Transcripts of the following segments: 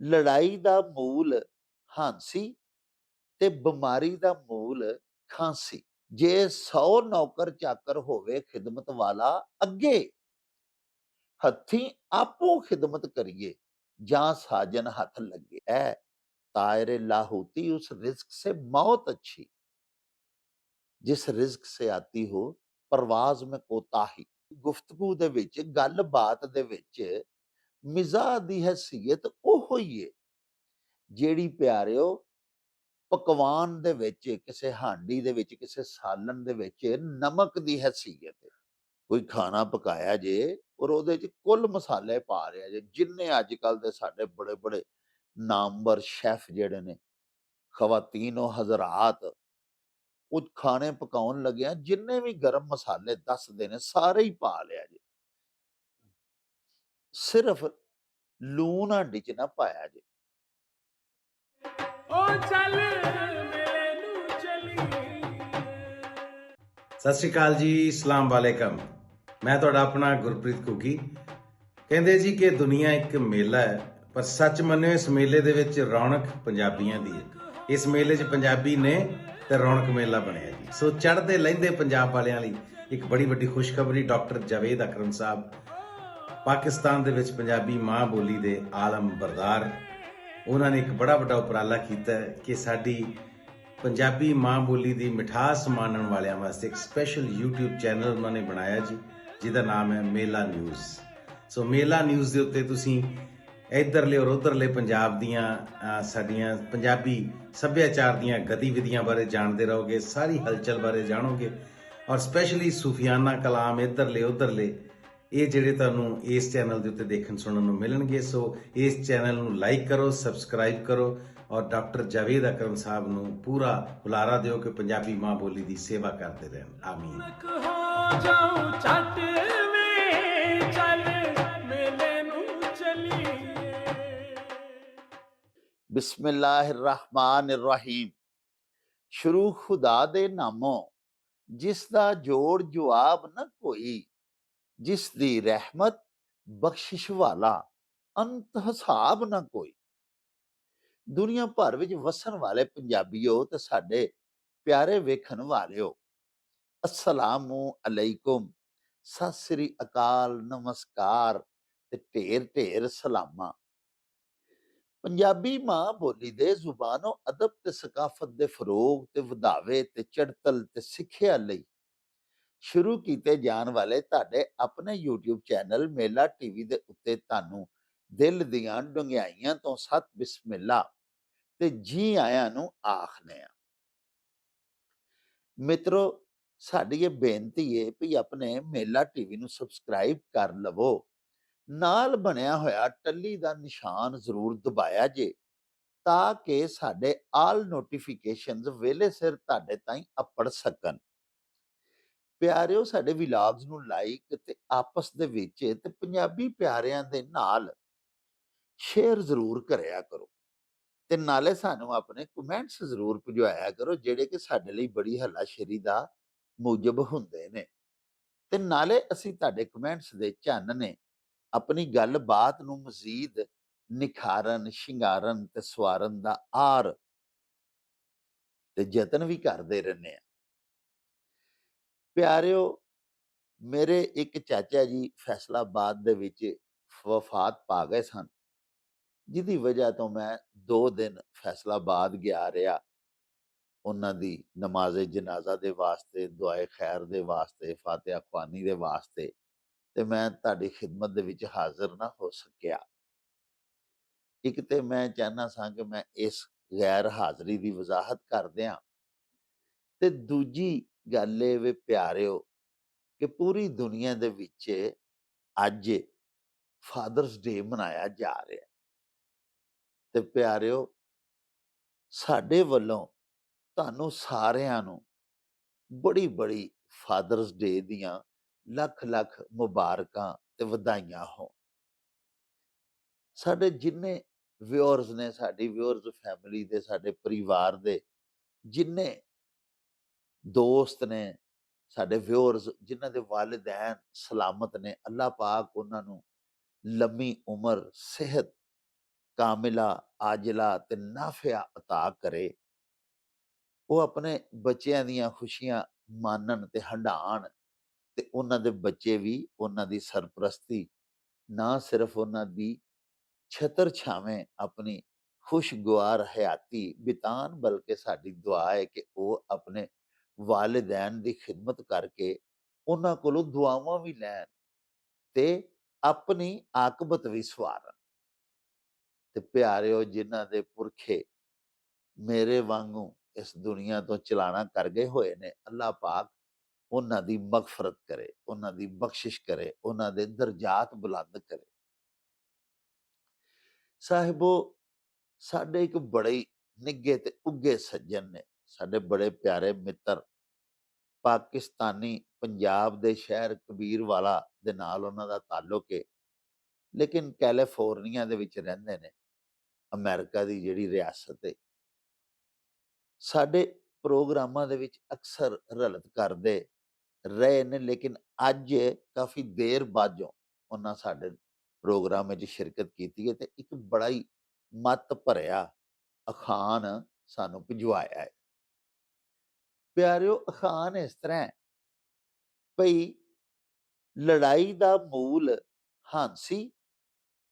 ਲੜਾਈ ਦਾ ਮੂਲ ਹਾਂਸੀ ਤੇ ਬਿਮਾਰੀ ਦਾ ਮੂਲ ਖਾਂਸੀ। ਜੇ 100 ਨੌਕਰ ਚਾਕਰ ਹੋਵੇ ਖਿਦਮਤ ਵਾਲਾ ਅੱਗੇ, ਹੱਥੀਂ ਆਪੋ ਖਿਦਮਤ ਕਰੀਏ ਜਾਂ ਸਾਜਨ ਹੱਥ ਲੱਗੇ, ਐ ਤਾਇਰੇ ਲਾਹੂਤੀ ਉਸ ਰਿਜ਼ਕ ਸੇ ਮੌਤ ਅੱਛੀ। ਜਿਸ ਰਿਜ਼ਕ ਸੇ ਆਤੀ ਹੋ ਪਰਵਾਜ਼ ਮੈਂ ਕੋਤਾਹੀ। ਗੁਫ਼ਤਗੂ ਦੇ ਵਿੱਚ, ਗੱਲਬਾਤ ਦੇ ਵਿੱਚ ਮਿਜ਼ਾਜ ਦੀ ਹਸੀਅਤ ਉਹ ਹੀ ਹੈ ਜਿਹੜੀ ਪਿਆਰਿਓ ਪਕਵਾਨ ਦੇ ਵਿੱਚ, ਕਿਸੇ ਹਾਂਡੀ ਦੇ ਵਿੱਚ, ਕਿਸੇ ਸਾਲਣ ਦੇ ਵਿੱਚ ਨਮਕ ਦੀ ਹਸੀਅਤ ਹੈ ਕੋਈ ਖਾਣਾ ਪਕਾਇਆ ਜੇ ਔਰ ਉਹਦੇ ਚ ਕੁੱਲ ਮਸਾਲੇ ਪਾ ਰਿਹਾ ਜੇ, ਜਿੰਨੇ ਅੱਜ ਕੱਲ ਦੇ ਸਾਡੇ ਬੜੇ ਬੜੇ ਨਾਮਵਰ ਸ਼ੈਫ ਜਿਹੜੇ ਨੇ, ਖਵਾਤੀਨ ਉਹ ਹਜ਼ਰਾਤ, ਉਹ ਖਾਣੇ ਪਕਾਉਣ ਲੱਗਿਆ ਜਿੰਨੇ ਵੀ ਗਰਮ ਮਸਾਲੇ ਦੱਸਦੇ ਨੇ, ਸਾਰੇ ਹੀ ਪਾ ਲਿਆ ਜੇ। ਸਿਰਫ ਲੂਣ ਹਾਂਡੀ ਚ ਨਾ ਪਾਇਆ ਜੀ। ਉਹ ਚੱਲ ਮੇਰੇ ਨੂੰ ਚਲੀ ਸਤਿ ਸ਼੍ਰੀ ਅਕਾਲ ਜੀ ਅਸਲਾਮ ਵਾਲੇਕਮ। ਮੈਂ ਤੁਹਾਡਾ ਆਪਣਾ ਗੁਰਪ੍ਰੀਤ ਕੁਕੀ ਕਹਿੰਦੇ ਜੀ ਕਿ ਦੁਨੀਆ ਇੱਕ ਮੇਲਾ ਹੈ ਪਰ ਸੱਚ ਮੰਨਿਓ ਇਸ ਮੇਲੇ ਦੇ ਵਿੱਚ ਰੌਣਕ ਪੰਜਾਬੀਆਂ ਦੀ ਹੈ। ਇਸ ਮੇਲੇ 'ਚ ਪੰਜਾਬੀ ਨੇ ਤੇ ਰੌਣਕ ਮੇਲਾ ਬਣਿਆ ਜੀ। ਸੋ ਚੜ੍ਹਦੇ ਲਹਿੰਦੇ ਪੰਜਾਬ ਵਾਲਿਆਂ ਲਈ ਇੱਕ ਬੜੀ ਵੱਡੀ ਖੁਸ਼ਖਬਰੀ ਡਾਕਟਰ ਜਾਵੇਦ ਅਕਰਮ ਸਾਹਿਬ ਪਾਕਿਸਤਾਨ ਦੇ ਵਿੱਚ ਪੰਜਾਬੀ ਮਾਂ ਬੋਲੀ ਦੇ ਆਲਮ ਬਰਦਾਰ। ਉਹਨਾਂ ਨੇ ਇੱਕ ਬੜਾ ਵੱਡਾ ਉਪਰਾਲਾ ਕੀਤਾ ਕਿ ਸਾਡੀ ਪੰਜਾਬੀ ਮਾਂ ਬੋਲੀ ਦੀ ਮਿਠਾਸ ਮਾਣਨ ਵਾਲਿਆਂ ਵਾਸਤੇ ਇੱਕ ਸਪੈਸ਼ਲ YouTube ਚੈਨਲ ਉਹਨਾਂ ਨੇ ਬਣਾਇਆ ਜੀ, ਜਿਹਦਾ ਨਾਮ ਹੈ ਮੇਲਾ ਨਿਊਜ਼। ਸੋ ਮੇਲਾ ਨਿਊਜ਼ ਦੇ ਉੱਤੇ ਤੁਸੀਂ ਇੱਧਰਲੇ ਔਰ ਉੱਧਰਲੇ ਪੰਜਾਬ ਦੀਆਂ ਸਾਡੀਆਂ ਪੰਜਾਬੀ ਸੱਭਿਆਚਾਰ ਦੀਆਂ ਗਤੀਵਿਧੀਆਂ ਬਾਰੇ ਜਾਣਦੇ ਰਹੋਗੇ, ਸਾਰੀ ਹਲਚਲ ਬਾਰੇ ਜਾਣੋਗੇ। ਔਰ ਸਪੈਸ਼ਲੀ ਸੂਫੀਆਨਾ ਕਲਾਮ ਇੱਧਰਲੇ ਉੱਧਰਲੇ ਇਹ ਜਿਹੜੇ ਤੁਹਾਨੂੰ ਇਸ ਚੈਨਲ ਦੇ ਉੱਤੇ ਦੇਖਣ ਸੁਣਨ ਨੂੰ ਮਿਲਣਗੇ ਸੋ ਇਸ ਚੈਨਲ ਨੂੰ ਲਾਈਕ ਕਰੋ ਸਬਸਕ੍ਰਾਈਬ ਕਰੋ ਔਰ ਡਾਕਟਰ ਜਾਵੇਦ ਅਕਰਮ ਸਾਹਿਬ ਨੂੰ ਪੂਰਾ ਹੁਲਾਰਾ ਦਿਓ ਕਿ ਪੰਜਾਬੀ ਮਾਂ ਬੋਲੀ ਦੀ ਸੇਵਾ ਕਰਦੇ ਰਹਿਣ। ਆਮੀਨ। ਹੋ ਜਾਉ ਛੱਟ ਵੇ ਚੱਲ ਮੇਲੇ ਨੂੰ ਚਲੀਏ। ਬਿਸਮਿਲ੍ਲਾਹਿਰਰਹਿਮਾਨਿਰਰਹੀਮ। ਸ਼ੁਰੂ ਖੁਦਾ ਦੇ ਨਾਮੋਂ ਜਿਸ ਦਾ ਜੋੜ ਜਵਾਬ ਨਾ ਕੋਈ ਜਿਸ ਦੀ ਰਹਿਮਤ ਬਖਸ਼ਿਸ਼ ਵਾਲਾ ਅੰਤ ਹਿਸਾਬ ਨਾ ਕੋਈ। ਦੁਨੀਆ ਭਰ ਵਿੱਚ ਵਸਣ ਵਾਲੇ ਪੰਜਾਬੀਓ ਤੇ ਸਾਡੇ ਪਿਆਰੇ ਵੇਖਣ ਵਾਲਿਓ, ਅਸਲਾਮੁ ਅਲੈਕੁਮ, ਸਤਿ ਸ੍ਰੀ ਅਕਾਲ, ਨਮਸਕਾਰ ਤੇ ਢੇਰ ਢੇਰ ਸਲਾਮਾਂ। ਪੰਜਾਬੀ ਮਾਂ ਬੋਲੀ ਦੇ ਜ਼ੁਬਾਨੋ ਅਦਬ ਤੇ ਸਕਾਫਤ ਦੇ ਫਰੋਗ ਤੇ ਵਧਾਵੇ ਤੇ ਚੜਤਲ ਤੇ ਸਿੱਖਿਆ ਲਈ ਸ਼ੁਰੂ ਕੀਤੇ ਜਾਣ ਵਾਲੇ ਤੁਹਾਡੇ ਆਪਣੇ YouTube ਚੈਨਲ ਮੇਲਾ ਟੀਵੀ ਦੇ ਉੱਤੇ ਤੁਹਾਨੂੰ ਦਿਲ ਦੀਆਂ ਡੁੰਗਿਆਈਆਂ ਤੋਂ ਸਤ ਬਿਸਮਿਲ੍ਲਾ ਤੇ ਜੀ ਆਇਆਂ ਨੂੰ ਆਖਨੇ ਆ ਮਿੱਤਰੋ, ਸਾਡੀ ਇਹ ਬੇਨਤੀ ਹੈ ਵੀ ਆਪਣੇ ਮੇਲਾ ਟੀਵੀ ਨੂੰ ਸਬਸਕ੍ਰਾਈਬ ਕਰ ਲਵੋ। ਨਾਲ ਬਣਿਆ ਹੋਇਆ ਟੱਲੀ ਦਾ ਨਿਸ਼ਾਨ ਜ਼ਰੂਰ ਦਬਾਇਆ ਜੇ, ਤਾਂ ਕਿ ਸਾਡੇ ਆਲ ਨੋਟੀਫਿਕੇਸ਼ਨਸ ਵੇਲੇ ਸਿਰ ਤੁਹਾਡੇ ਤਾਈਂ ਅਪੜ ਸਕਣ। ਪਿਆਰਿਓ ਸਾਡੇ ਵਲੌਗਸ ਨੂੰ ਲਾਈਕ ਤੇ ਆਪਸ ਦੇ ਵਿੱਚ ਤੇ ਪੰਜਾਬੀ ਪਿਆਰਿਆਂ ਦੇ ਨਾਲ ਸ਼ੇਅਰ ਜ਼ਰੂਰ ਕਰਿਆ ਕਰੋ ਤੇ ਨਾਲੇ ਸਾਨੂੰ ਆਪਣੇ ਕਮੈਂਟਸ ਜ਼ਰੂਰ ਭਜਵਾਇਆ ਕਰੋ, ਜਿਹੜੇ ਕਿ ਸਾਡੇ ਲਈ ਬੜੀ ਹੱਲਾਸ਼ੇਰੀ ਦਾ ਮੂਜਬ ਹੁੰਦੇ ਨੇ। ਤੇ ਨਾਲੇ ਅਸੀਂ ਤੁਹਾਡੇ ਕਮੈਂਟਸ ਦੇ ਚੰਨ ਨੇ ਆਪਣੀ ਗੱਲਬਾਤ ਨੂੰ ਮਜ਼ੀਦ ਨਿਖਾਰਨ, ਸ਼ਿੰਗਾਰਨ ਤੇ ਸਵਾਰਨ ਦਾ ਆਰ ਤੇ ਯਤਨ ਵੀ ਕਰਦੇ ਰਹਿੰਦੇ ਆ। ਪਿਆਰਿਓ, ਮੇਰੇ ਇੱਕ ਚਾਚਾ ਜੀ ਫੈਸਲਾਬਾਦ ਦੇ ਵਿੱਚ ਵਫਾਤ ਪਾ ਗਏ ਸਨ। ਜਿਹਦੀ ਵਜ੍ਹਾ ਤੋਂ ਮੈਂ 2 ਦਿਨ ਫੈਸਲਾਬਾਦ ਗਿਆ ਰਿਹਾ। ਉਹਨਾਂ ਦੀ ਨਮਾਜ਼ ਜਨਾਜ਼ਾ ਦੇ ਵਾਸਤੇ, ਦੁਆਏ ਖੈਰ ਦੇ ਵਾਸਤੇ, ਫਾਤਿਹਾ ਖਵਾਨੀ ਦੇ ਵਾਸਤੇ ਤੇ ਮੈਂ ਤੁਹਾਡੀ ਖਿਦਮਤ ਦੇ ਵਿੱਚ ਹਾਜ਼ਰ ਨਾ ਹੋ ਸਕਿਆ। ਇੱਕ ਤੇ ਮੈਂ ਚਾਹਨਾ ਸਾਂ ਕਿ ਮੈਂ ਇਸ ਗੈਰ ਹਾਜ਼ਰੀ ਦੀ ਵਜ਼ਾਹਤ ਕਰ ਦਿਆਂ ਤੇ ਦੂਜੀ ਗੱਲ ਇਹ ਵੇ ਪਿਆਰਿਓ ਕਿ ਪੂਰੀ ਦੁਨੀਆ ਦੇ ਵਿੱਚ ਅੱਜ ਫਾਦਰਸ ਡੇ ਮਨਾਇਆ ਜਾ ਰਿਹਾ। ਤੇ ਪਿਆਰਿਓ, ਸਾਡੇ ਵੱਲੋਂ ਤੁਹਾਨੂੰ ਸਾਰਿਆਂ ਨੂੰ ਬੜੀ ਬੜੀ ਫਾਦਰਸ ਡੇ ਦੀਆਂ ਲੱਖ ਲੱਖ ਮੁਬਾਰਕਾਂ ਤੇ ਵਧਾਈਆਂ ਹੋਣ। ਸਾਡੇ ਜਿੰਨੇ ਵਿਊਅਰਸ ਨੇ, ਸਾਡੀ ਵਿਊਅਰਸ ਫੈਮਿਲੀ ਦੇ, ਸਾਡੇ ਪਰਿਵਾਰ ਦੇ, ਜਿੰਨੇ ਦੋਸਤ ਨੇ, ਸਾਡੇ ਵਿਊਅਰਸ ਜਿਨ੍ਹਾਂ ਦੇ ਵਾਲਿਦੈਨ ਸਲਾਮਤ ਨੇ, ਅੱਲਾਹ ਪਾਕ ਉਹਨਾਂ ਨੂੰ ਲੰਮੀ ਉਮਰ, ਸਿਹਤ, ਕਾਮਿਲਾ, ਆਜਲਾ ਤੇ ਨਾਫਿਆ ਅਤਾ ਕਰੇ। ਉਹ ਆਪਣੇ ਬੱਚਿਆਂ ਦੀਆਂ ਖੁਸ਼ੀਆਂ ਮਾਨਣ ਤੇ ਹੰਡਾਣ ਤੇ ਉਹਨਾਂ ਦੇ ਬੱਚੇ ਵੀ ਉਹਨਾਂ ਦੀ ਸਰਪ੍ਰਸਤੀ, ਨਾ ਸਿਰਫ ਉਹਨਾਂ ਦੀ ਛਤਰ ਛਾਵੇਂ ਆਪਣੀ ਖੁਸ਼ਗਵਾਰ ਹਯਾਤੀ ਬਿਤਾਨ, ਬਲਕਿ ਸਾਡੀ ਦੁਆ ਹੈ ਕਿ ਉਹ ਆਪਣੇ ਵਾਲਿਦੈਨ ਦੀ ਖਿਦਮਤ ਕਰਕੇ ਉਹਨਾਂ ਕੋਲੋਂ ਦੁਆਵਾਂ ਵੀ ਲੈਣ ਤੇ ਆਪਣੀ ਆਕਬਤ ਵੀ ਸਵਾਰਨ। ਤੇ ਪਿਆਰਿਓ, ਜਿਨ੍ਹਾਂ ਦੇ ਪੁਰਖੇ ਮੇਰੇ ਵਾਂਗੂ ਇਸ ਦੁਨੀਆ ਤੋਂ ਚਲਾਣਾ ਕਰ ਗਏ ਹੋਏ ਨੇ, ਅੱਲਾਹ ਪਾਕ ਉਹਨਾਂ ਦੀ ਮਗਫਰਤ ਕਰੇ, ਉਹਨਾਂ ਦੀ ਬਖਸ਼ਿਸ਼ ਕਰੇ, ਉਹਨਾਂ ਦੇ ਦਰਜਾਤ ਬੁਲੰਦ ਕਰੇ। ਸਾਹਿਬੋ, ਸਾਡੇ ਇੱਕ ਬੜੇ ਹੀ ਨਿੱਘੇ ਤੇ ਉੱਗੇ ਸੱਜਣ ਨੇ। ਸਾਡੇ ਬੜੇ ਪਿਆਰੇ ਮਿੱਤਰ, ਪਾਕਿਸਤਾਨੀ ਪੰਜਾਬ ਦੇ ਸ਼ਹਿਰ ਕਬੀਰ ਵਾਲਾ ਦੇ ਨਾਲ ਉਹਨਾਂ ਦਾ ਤਾਲੁਕ ਹੈ ਲੇਕਿਨ ਕੈਲੀਫੋਰਨੀਆ ਦੇ ਵਿੱਚ ਰਹਿੰਦੇ ਨੇ, ਅਮਰੀਕਾ ਦੀ ਜਿਹੜੀ ਰਿਆਸਤ ਹੈ ਸਾਡੇ ਪ੍ਰੋਗਰਾਮਾਂ ਦੇ ਵਿੱਚ ਅਕਸਰ ਰਲਤ ਕਰਦੇ ਰਹੇ ਨੇ, ਲੇਕਿਨ ਅੱਜ ਕਾਫੀ ਦੇਰ ਬਾਅਦੋਂ ਉਹਨਾਂ ਸਾਡੇ ਪ੍ਰੋਗਰਾਮ ਵਿੱਚ ਸ਼ਿਰਕਤ ਕੀਤੀ ਹੈ ਤੇ ਇੱਕ ਬੜਾ ਹੀ ਮਤ ਭਰਿਆ ਅਖਾਨ ਸਾਨੂੰ ਭਿਜਵਾਇਆ ਹੈ ਪਿਆਰਿਓ ਅਖਾਨ ਇਸ ਤਰ੍ਹਾਂ ਹੈ। ਭਈ ਲੜਾਈ ਦਾ ਮੂਲ ਹਾਂਸੀ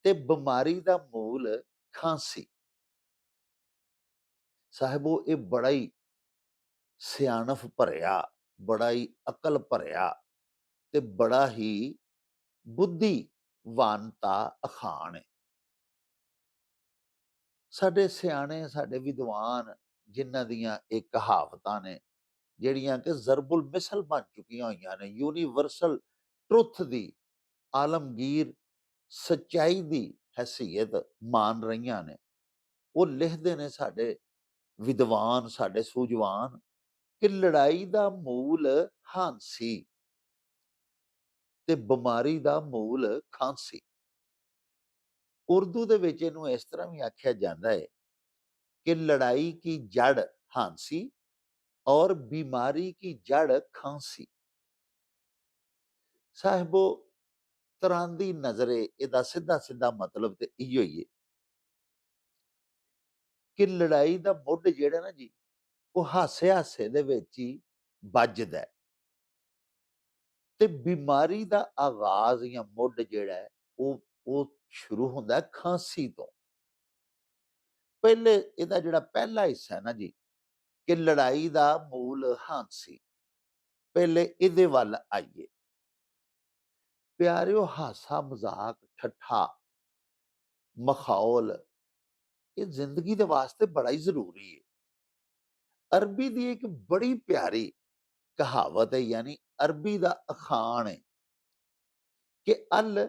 ਤੇ ਬਿਮਾਰੀ ਦਾ ਮੂਲ ਖਾਂਸੀ। ਸਾਹਿਬੋ, ਇਹ ਬੜਾ ਹੀ ਸਿਆਣਫ ਭਰਿਆ, ਬੜਾ ਹੀ ਅਕਲ ਭਰਿਆ ਤੇ ਬੜਾ ਹੀ ਬੁੱਧੀਵਾਨਤਾ ਅਖਾਣ ਹੈ। ਸਾਡੇ ਸਿਆਣੇ, ਸਾਡੇ ਵਿਦਵਾਨ ਜਿਨ੍ਹਾਂ ਦੀਆਂ ਇਹ ਕਹਾਵਤਾਂ ਨੇ ਜਿਹੜੀਆਂ ਕਿ ਜ਼ਰਬੁਲ ਮਿਸਲ ਬਣ ਚੁੱਕੀਆਂ ਹੋਈਆਂ ਨੇ, ਯੂਨੀਵਰਸਲ ਟਰੁੱਥ ਦੀ, ਆਲਮਗੀਰ ਸਚਾਈ ਦੀ ਹਸੀਅਤ ਮਾਨ ਰਹੀਆਂ ਨੇ। ਉਹ ਲਿਖਦੇ ਨੇ ਸਾਡੇ ਵਿਦਵਾਨ, ਸਾਡੇ ਸੂਝਵਾਨ ਕਿ ਲੜਾਈ ਦਾ ਮੂਲ ਹਾਂਸੀ ਤੇ ਬਿਮਾਰੀ ਦਾ ਮੂਲ ਖਾਂਸੀ। ਉਰਦੂ ਦੇ ਵਿੱਚ ਇਹਨੂੰ ਇਸ ਤਰ੍ਹਾਂ ਵੀ ਆਖਿਆ ਜਾਂਦਾ ਹੈ ਕਿ ਲੜਾਈ ਕੀ ਜੜ, ਹਾਂਸੀ ਔਰ ਬਿਮਾਰੀ ਕੀ ਜੜ ਖਾਂਸੀ ਸਾਹਿਬੋ ਤਰ੍ਹਾਂ ਦੀ ਨਜ਼ਰੇ ਇਹਦਾ ਸਿੱਧਾ ਸਿੱਧਾ ਮਤਲਬ ਤੇ ਇਹੋ ਹੀ ਹੈ ਕਿ ਲੜਾਈ ਦਾ ਮੁੱਢ ਜਿਹੜਾ ਨਾ ਜੀ ਉਹ ਹਾਸੇ ਹਾਸੇ ਦੇ ਵਿੱਚ ਹੀ ਵੱਜਦਾ ਹੈ ਤੇ ਬਿਮਾਰੀ ਦਾ ਆਗਾਜ਼ ਜਾਂ ਮੁੱਢ ਜਿਹੜਾ ਹੈ ਉਹ ਉਹ ਸ਼ੁਰੂ ਹੁੰਦਾ ਖਾਂਸੀ ਤੋਂ ਪਹਿਲੇ ਇਹਦਾ ਜਿਹੜਾ ਪਹਿਲਾ ਹਿੱਸਾ ਹੈ ਨਾ ਜੀ ਕਿ ਲੜਾਈ ਦਾ ਮੂਲ ਹਾਂਸੀ ਪਹਿਲੇ ਇਹਦੇ ਵੱਲ ਆਈਏ। ਪਿਆਰਿਓ ਹਾਸਾ ਮਜ਼ਾਕ ਠੱਠਾ ਮਖੌਲ, ਇਹ ਜ਼ਿੰਦਗੀ ਦੇ ਵਾਸਤੇ ਬੜਾ ਹੀ ਜ਼ਰੂਰੀ ਹੈ ਅਰਬੀ ਦੀ ਇੱਕ ਬੜੀ ਪਿਆਰੀ ਕਹਾਵਤ ਹੈ ਯਾਨੀ ਅਰਬੀ ਦਾ ਅਖਾਣ ਹੈ ਕਿ ਅਲ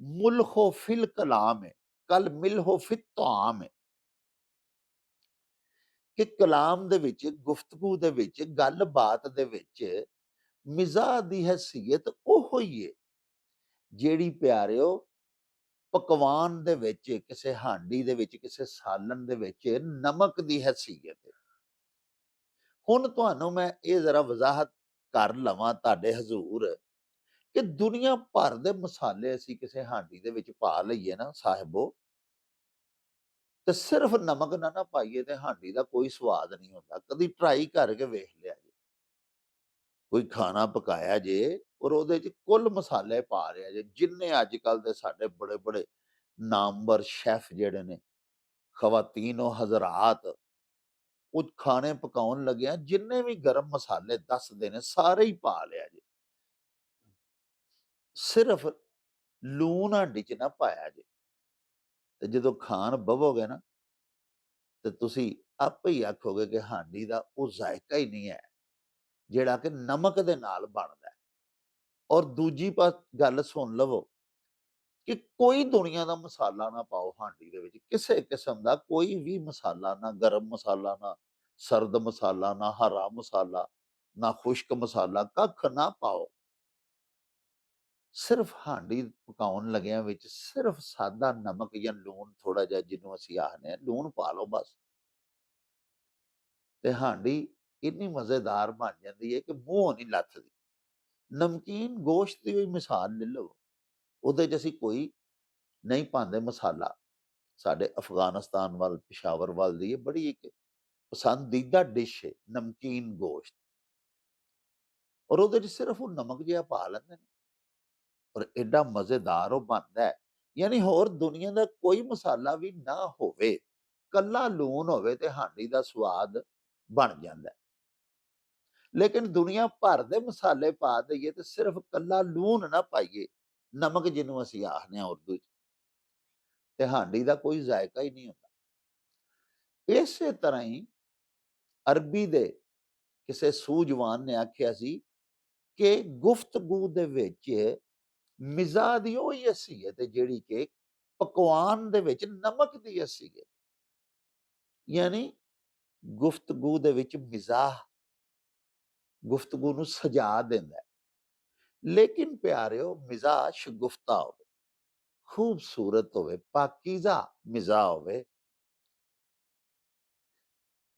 ਮੁਲਖੋ ਫਿਲ ਕਲਾਮ ਹੈ ਕਲ ਮਿਲਹੋ ਫਿ ਤਾਮ ਹੈ ਕਿ ਕਲਾਮ ਦੇ ਵਿੱਚ, ਗੁਫ਼ਤਗੂ ਦੇ ਵਿੱਚ, ਗੱਲਬਾਤ ਦੇ ਵਿੱਚ ਮਿਜ਼ਾ ਦੀ ਹیثیت ਉਹ ਹੋਈ ਹੈ ਜਿਹੜੀ ਪਿਆਰਿਓ ਪਕਵਾਨ ਦੇ ਵਿੱਚ, ਕਿਸੇ ਹਾਂਡੀ ਦੇ ਵਿੱਚ, ਕਿਸੇ ਸਾਲਣ ਦੇ ਵਿੱਚ ਨਮਕ ਦੀ ਹیثیت ਹੁਣ ਤੁਹਾਨੂੰ ਮੈਂ ਇਹ ਜ਼ਰਾ ਵਜ਼ਾਹਤ ਕਰ ਲਵਾਂ ਤੁਹਾਡੇ ਹਜ਼ੂਰ ਕਿ ਦੁਨੀਆ ਭਰ ਦੇ ਮਸਾਲੇ ਅਸੀਂ ਕਿਸੇ ਹਾਂਡੀ ਦੇ ਵਿੱਚ ਪਾ ਲਈਏ ਨਾ, ਸਾਹਿਬੋ ਤੇ ਸਿਰਫ ਨਮਕ ਨਾ ਨਾ ਪਾਈਏ ਤੇ ਹਾਂਡੀ ਦਾ ਕੋਈ ਸਵਾਦ ਨਹੀਂ ਹੁੰਦਾ। ਕਦੀ ਟਰਾਈ ਕਰਕੇ ਵੇਖ ਲਿਆ ਜੇ। ਕੋਈ ਖਾਣਾ ਪਕਾਇਆ ਜੇ ਔਰ ਉਹਦੇ ਚ ਕੁੱਲ ਮਸਾਲੇ ਪਾ ਰਿਹਾ ਜੇ, ਜਿੰਨੇ ਅੱਜ ਕੱਲ ਦੇ ਸਾਡੇ ਬੜੇ ਬੜੇ ਨਾਮਵਰ ਸ਼ੈਫ ਜਿਹੜੇ ਨੇ, ਖਵਾਤੀਨ ਉਹ ਹਜ਼ਰਾਤ, ਉਹ ਖਾਣੇ ਪਕਾਉਣ ਲੱਗਿਆ ਜਿੰਨੇ ਵੀ ਗਰਮ ਮਸਾਲੇ ਦੱਸਦੇ ਨੇ, ਸਾਰੇ ਹੀ ਪਾ ਲਿਆ ਜੇ। ਸਿਰਫ ਲੂਣ ਹਾਂਡੀ ਚ ਨਾ ਪਾਇਆ ਜੇ। ਤੇ ਜਦੋਂ ਖਾਣ ਬਵੋਗੇ ਨਾ ਤੇ ਤੁਸੀਂ ਆਪੇ ਹੀ ਆਖੋਗੇ ਕਿ ਹਾਂਡੀ ਦਾ ਉਹ ਜ਼ਾਇਕਾ ਹੀ ਨਹੀਂ ਹੈ, ਜਿਹੜਾ ਕਿ ਨਮਕ ਦੇ ਨਾਲ ਬਣਦਾ ਹੈ। ਔਰ ਦੂਜੀ ਪਾਸ ਗੱਲ ਸੁਣ ਲਵੋ ਕਿ ਕੋਈ ਦੁਨੀਆ ਦਾ ਮਸਾਲਾ ਨਾ ਪਾਓ ਹਾਂਡੀ ਦੇ ਵਿੱਚ, ਕਿਸੇ ਕਿਸਮ ਦਾ ਕੋਈ ਵੀ ਮਸਾਲਾ ਨਾ, ਗਰਮ ਮਸਾਲਾ ਨਾ, ਸਰਦ ਮਸਾਲਾ ਨਾ, ਹਰਾ ਮਸਾਲਾ ਨਾ, ਖੁਸ਼ਕ ਮਸਾਲਾ, ਕੱਖ ਨਾ ਪਾਓ। ਸਿਰਫ ਹਾਂਡੀ ਪਕਾਉਣ ਲੱਗਿਆਂ ਵਿੱਚ ਸਿਰਫ ਸਾਦਾ ਨਮਕ ਜਾਂ ਲੂਣ ਥੋੜਾ ਜਿਹਾ ਜਿਹਨੂੰ ਅਸੀਂ ਆਖਦੇ ਹਾਂ, ਲੂਣ ਪਾ ਲਓ ਬਸ। ਤੇ ਹਾਂਡੀ ਇੰਨੀ ਮਜ਼ੇਦਾਰ ਬਣ ਜਾਂਦੀ ਹੈ ਕਿ ਮੂੰਹ ਨਹੀਂ ਲੱਥਦੀ। ਨਮਕੀਨ ਗੋਸ਼ਤ ਦੀ ਹੋਈ ਮਿਸਾਲ ਲੈ ਲਓ, ਉਹਦੇ 'ਚ ਅਸੀਂ ਕੋਈ ਨਹੀਂ ਪਾਉਂਦੇ ਮਸਾਲਾ। ਸਾਡੇ ਅਫਗਾਨਿਸਤਾਨ ਵੱਲ, ਪਿਸ਼ਾਵਰ ਵੱਲ ਦੀ ਇਹ ਬੜੀ ਇੱਕ ਪਸੰਦੀਦਾ ਡਿਸ਼ ਹੈ, ਨਮਕੀਨ ਗੋਸ਼ਤ। ਔਰ ਉਹਦੇ 'ਚ ਸਿਰਫ ਉਹ ਨਮਕ ਜਿਹਾ ਪਾ ਲੈਂਦੇ ਨੇ। ਔਰ ਐਡਾ ਮਜ਼ੇਦਾਰ ਉਹ ਬਣਦਾ ਹੈ ਯਾਨੀ ਹੋਰ ਦੁਨੀਆ ਦਾ ਕੋਈ ਮਸਾਲਾ ਵੀ ਨਾ ਹੋਵੇ, ਕੱਲਾ ਲੂਣ ਹੋਵੇ ਤੇ ਹਾਂਡੀ ਦਾ ਸਵਾਦ ਬਣ ਜਾਂਦਾ ਹੈ। ਲੇਕਿਨ ਦੁਨੀਆ ਭਰ ਦੇ ਮਸਾਲੇ ਪਾ ਦਈਏ ਤੇ ਸਿਰਫ ਕੱਲਾ ਲੂਣ ਨਾ ਪਾਈਏ, ਨਮਕ ਜਿਹਨੂੰ ਅਸੀਂ ਆਖਦੇ ਹਾਂ ਉਰਦੂ 'ਚ, ਤੇ ਹਾਂਡੀ ਦਾ ਕੋਈ ਜ਼ਾਇਕਾ ਹੀ ਨਹੀਂ ਹੁੰਦਾ ਇਸੇ ਤਰ੍ਹਾਂ ਹੀ ਅਰਬੀ ਦੇ ਕਿਸੇ ਸੂਝਵਾਨ ਨੇ ਆਖਿਆ ਸੀ ਕਿ ਗੁਫ਼ਤਗੂ ਦੇ ਵਿੱਚ ਮਿਜ਼ਾਹ ਦੀ ਉਹ ਹੀ ਹਸੀਅਤ ਹੈ ਜਿਹੜੀ ਕਿ ਪਕਵਾਨ ਦੇ ਵਿੱਚ ਨਮਕ ਦੀ ਹਸੀਅਤ ਯਾਨੀ ਗੁਫ਼ਤਗੂ ਦੇ ਵਿੱਚ ਮਿਜ਼ਾਹ ਗੁਫ਼ਤਗੂ ਨੂੰ ਸਜਾ ਦਿੰਦਾ ਹੈ। ਲੇਕਿਨ ਪਿਆਰਿਓ ਮਿਜ਼ਾਹ ਸ਼ਗੁਫਤਾ ਹੋਵੇ, ਖੂਬਸੂਰਤ ਹੋਵੇ, ਪਾਕੀਜ਼ਾ ਮਿਜ਼ਾਹ ਹੋਵੇ।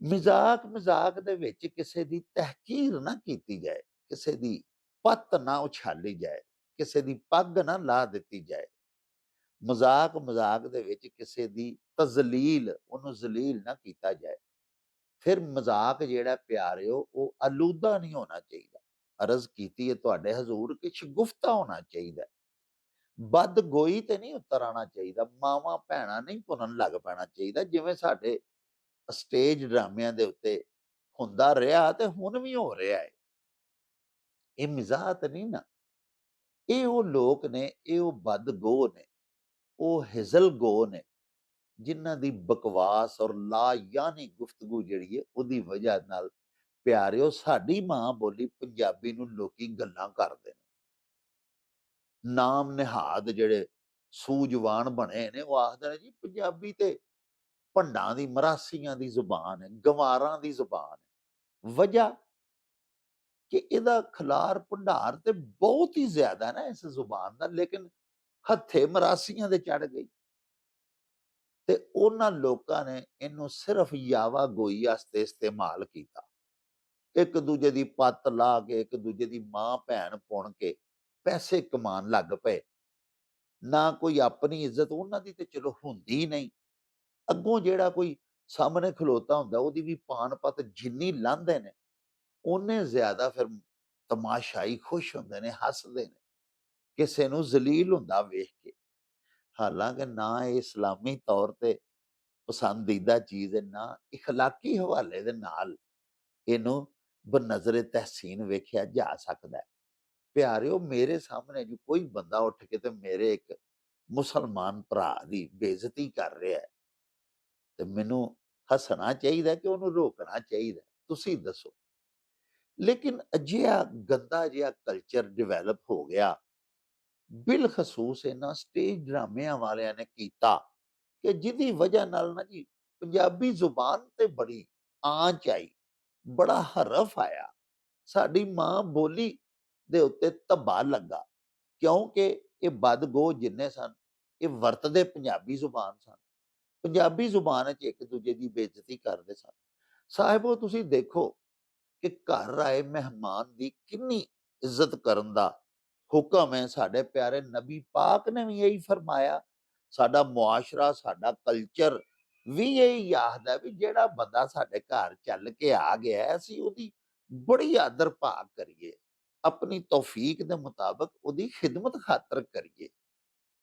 ਮਜ਼ਾਕ ਮਜ਼ਾਕ ਦੇ ਵਿੱਚ ਕਿਸੇ ਦੀ ਤਹਿਕੀਰ ਨਾ ਕੀਤੀ ਜਾਏ, ਕਿਸੇ ਦੀ ਪੱਤ ਨਾ ਉਛਾਲੀ ਜਾਏ। ਕਿਸੇ ਦੀ ਪੱਗ ਨਾ ਲਾ ਦਿੱਤੀ ਜਾਏ। ਮਜ਼ਾਕ ਮਜ਼ਾਕ ਦੇ ਵਿੱਚ ਕਿਸੇ ਦੀ ਤਜ਼ਲੀਲ, ਉਹਨੂੰ ਜ਼ਲੀਲ ਨਾ ਕੀਤਾ ਜਾਏ। ਫਿਰ ਮਜ਼ਾਕ ਜਿਹੜਾ ਪਿਆਰਿਓ, ਉਹ ਅਲੂਦਾ ਨਹੀਂ ਹੋਣਾ ਚਾਹੀਦਾ। ਅਰਜ਼ ਕੀਤੀ ਹੈ ਤੁਹਾਡੇ ਹਜ਼ੂਰ ਕਿ ਗੁਫਤਾ ਹੋਣਾ ਚਾਹੀਦਾ। ਹੈ। ਗੋਈ ਤੇ ਨਹੀਂ ਉਤਰ ਆਣਾ ਚਾਹੀਦਾ। ਮਾਵਾਂ ਭੈਣਾਂ ਨਹੀਂ ਭੁੰਨਣ ਲੱਗ ਪੈਣਾ ਚਾਹੀਦਾ। ਜਿਵੇਂ ਸਾਡੇ ਸਟੇਜ ਡਰਾਮਿਆਂ ਦੇ ਉੱਤੇ ਹੁੰਦਾ ਰਿਹਾ ਤੇ ਹੁਣ ਵੀ ਹੋ ਰਿਹਾ ਹੈ ਇਹ ਮਜ਼ਾਕ ਨਹੀਂ ਨਾ। ਇਹ ਉਹ ਲੋਕ ਨੇ, ਇਹ ਉਹ ਬਦਗੋ ਨੇ, ਉਹ ਹਿਜ਼ਲ ਗੋ ਨੇ, ਜਿਨ੍ਹਾਂ ਦੀ ਬਕਵਾਸ ਔਰ ਲਾ ਯਾਨੀ ਗੁਫ਼ਤਗੂ ਜਿਹੜੀ ਹੈ, ਉਹਦੀ ਵਜ੍ਹਾ ਨਾਲ ਪਿਆਰਿਓ, ਸਾਡੀ ਮਾਂ ਬੋਲੀ ਪੰਜਾਬੀ ਨੂੰ ਲੋਕੀ ਗੱਲਾਂ ਕਰਦੇ ਨੇ। ਨਾਮ ਨਿਹਾਦ ਜਿਹੜੇ ਸੂਝਵਾਨ ਬਣੇ ਨੇ, ਉਹ ਆਖਦੇ ਨੇ ਜੀ, ਪੰਜਾਬੀ ਤੇ ਭੰਡਾਂ ਦੀ, ਮਰਾਸੀਆਂ ਦੀ ਜ਼ੁਬਾਨ ਹੈ, ਗਵਾਰਾਂ ਦੀ ਜ਼ੁਬਾਨ ਹੈ। ਵਜ੍ਹਾ ਕਿ ਇਹਦਾ ਖਲਾਰ ਭੰਡਾਰ ਤੇ ਬਹੁਤ ਹੀ ਜ਼ਿਆਦਾ ਨਾ ਇਸ ਜ਼ੁਬਾਨ ਦਾ, ਲੇਕਿਨ ਹੱਥੇ ਮਰਾਸੀਆਂ ਦੇ ਚੜ ਗਈ। ਤੇ ਉਹਨਾਂ ਲੋਕਾਂ ਨੇ ਇਹਨੂੰ ਸਿਰਫ ਯਾਵਾ ਗੋਈ ਵਾਸਤੇ ਇਸਤੇਮਾਲ ਕੀਤਾ। ਇੱਕ ਦੂਜੇ ਦੀ ਪੱਤ ਲਾ ਕੇ, ਇੱਕ ਦੂਜੇ ਦੀ ਮਾਂ ਭੈਣ ਪੁਣ ਕੇ ਪੈਸੇ ਕਮਾਉਣ ਲੱਗ ਪਏ। ਨਾ ਕੋਈ ਆਪਣੀ ਇੱਜ਼ਤ ਉਹਨਾਂ ਦੀ ਤੇ ਚਲੋ ਹੁੰਦੀ ਨਹੀਂ। ਅੱਗੋਂ ਜਿਹੜਾ ਕੋਈ ਸਾਹਮਣੇ ਖਲੋਤਾ ਹੁੰਦਾ, ਉਹਦੀ ਵੀ ਪਾਨ ਪਤ ਜਿੰਨੀ ਲਾਂਦੇ ਨੇ ਉਹਨੇ ਜ਼ਿਆਦਾ ਫਿਰ ਤਮਾਸ਼ਾਈ ਖੁਸ਼ ਹੁੰਦੇ ਨੇ ਹੱਸਦੇ ਨੇ ਕਿਸੇ ਨੂੰ ਜ਼ਲੀਲ ਹੁੰਦਾ ਵੇਖ ਕੇ ਹਾਲਾਂਕਿ ਨਾ ਇਹ ਇਸਲਾਮੀ ਤੌਰ ਤੇ ਪਸੰਦੀਦਾ ਚੀਜ਼ ਹੈ ਨਾ اخلاقی ਹਵਾਲੇ ਦੇ ਨਾਲ ਇਹਨੂੰ ਬਨਜ਼ਰ ਤਹਿਸੀਨ ਵੇਖਿਆ ਜਾ ਸਕਦਾ ਹੈ ਪਿਆਰਿਓ ਮੇਰੇ ਸਾਹਮਣੇ ਜੋ ਕੋਈ ਬੰਦਾ ਉੱਠ ਕੇ ਤੇ ਮੇਰੇ ਇੱਕ ਮੁਸਲਮਾਨ ਭਰਾ ਦੀ ਬੇਇੱਜ਼ਤੀ ਕਰ ਰਿਹਾ ਹੈ ਤੇ ਮੈਨੂੰ ਹੱਸਣਾ ਚਾਹੀਦਾ ਕਿ ਉਹਨੂੰ ਰੋਕਣਾ ਚਾਹੀਦਾ ਤੁਸੀਂ ਦੱਸੋ ਲੇਕਿਨ ਅਜਿਹਾ ਗੰਦਾ ਜਿਹਾ ਕਲਚਰ ਡਿਵੈਲਪ ਹੋ ਗਿਆ। ਬਿਲਖਸੂਸ ਇਹਨਾਂ ਸਟੇਜ ਡਰਾਮਿਆਂ ਵਾਲਿਆਂ ਨੇ ਕੀਤਾ ਕਿ ਜਿਹਦੀ ਵਜ੍ਹਾ ਨਾਲ ਨਾ ਜੀ ਪੰਜਾਬੀ ਜ਼ੁਬਾਨ ਤੇ ਬੜੀ ਆਂਚ ਆਈ, ਬੜਾ ਹਰਫ ਆਇਆ। ਸਾਡੀ ਮਾਂ ਬੋਲੀ ਦੇ ਉੱਤੇ ਧੱਬਾ ਲੱਗਾ, ਕਿਉਂਕਿ ਇਹ ਬਦਗੋ ਜਿੰਨੇ ਸਨ, ਇਹ ਵਰਤਦੇ ਪੰਜਾਬੀ ਜ਼ੁਬਾਨ ਸਨ। ਪੰਜਾਬੀ ਜ਼ੁਬਾਨ 'ਚ ਇੱਕ ਦੂਜੇ ਦੀ ਬੇਇੱਜ਼ਤੀ ਕਰਦੇ ਸਨ। ਸਾਹਿਬੋ, ਤੁਸੀਂ ਦੇਖੋ ਕਿ ਘਰ ਆਏ ਮਹਿਮਾਨ ਦੀ ਕਿੰਨੀ ਇੱਜ਼ਤ ਕਰਨ ਦਾ ਹੁਕਮ ਹੈ। ਸਾਡੇ ਪਿਆਰੇ ਨਬੀ ਪਾਕ ਨੇ ਵੀ ਇਹੀ ਫਰਮਾਇਆ। ਸਾਡਾ ਮੁਆਸ਼ਰਾ, ਸਾਡਾ ਕਲਚਰ ਵੀ ਇਹੀ ਹੈ ਵੀ ਜਿਹੜਾ ਬੰਦਾ ਸਾਡੇ ਘਰ ਚੱਲ ਕੇ ਆ ਗਿਆ ਅਸੀਂ ਉਹਦੀ ਬੜੀ ਆਦਰ ਭਾਗ ਕਰੀਏ। ਆਪਣੀ ਤੌਫੀਕ ਦੇ ਮੁਤਾਬਕ ਉਹਦੀ ਖਿਦਮਤ ਖਾਤਰ ਕਰੀਏ।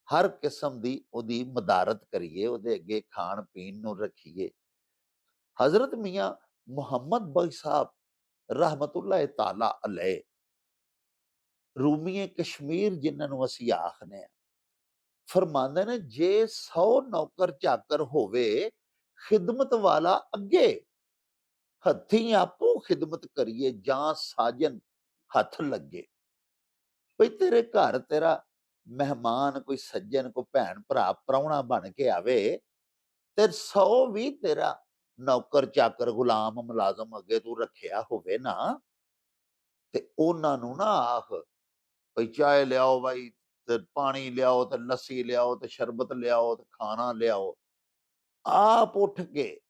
ਹਰ ਕਿਸਮ ਦੀ ਉਹਦੀ ਮਦਾਰਤ ਕਰੀਏ, ਉਹਦੇ ਅੱਗੇ ਖਾਣ ਪੀਣ ਨੂੰ ਰੱਖੀਏ। ਹਜ਼ਰਤ ਮੀਆਂ ਮੁਹੰਮਦ ਬਖਸ਼ ਸਾਹਿਬ ਰਹਿਮਤੁল্লাਹ ਤਾਲਾ ਅਲੈਹ। ਰੂਮੀਏ ਕਸ਼ਮੀਰ ਜਿਨ੍ਹਾਂ ਨੂੰ ਅਸੀਂ ਆਖਨੇ ਆ ਫਰਮਾਉਂਦੇ ਨੇ, ਜੇ 100 ਨੌਕਰ ਚਾਕਰ ਹੋਵੇ, ਖਿਦਮਤ ਵਾਲਾ ਅੱਗੇ, ਹੱਥੀਂ ਆਪੋ ਖਿਦਮਤ ਕਰੀਏ ਜਾਂ ਸਾਜਨ ਹੱਥ ਲੱਗੇ। ਭਈ ਤੇਰੇ ਘਰ ਤੇਰਾ ਮਹਿਮਾਨ, ਕੋਈ ਸੱਜਣ, ਕੋਈ ਭੈਣ, ਭਰਾ, ਪ੍ਰਾਹੁਣਾ ਬਣ ਕੇ ਆਵੇ, ਤੇ 100 ਵੀ ਤੇਰਾ ਨੌਕਰ ਚਾਕਰ ਗੁਲਾਮ ਮੁਲਾਜ਼ਮ ਅੱਗੇ ਤੂੰ ਰੱਖਿਆ ਹੋਵੇ ਨਾ, ਤੇ ਉਹਨਾਂ ਨੂੰ ਨਾ ਆਖ, ਭਈ ਚਾਹ ਲਿਆਓ ਬਾਈ, ਤੇ ਪਾਣੀ ਲਿਆਓ, ਤੇ ਲੱਸੀ ਲਿਆਓ, ਤੇ ਸ਼ਰਬਤ ਲਿਆਓ, ਤੇ ਖਾਣਾ ਲਿਆਓ। ਆਪ ਉੱਠ ਕੇ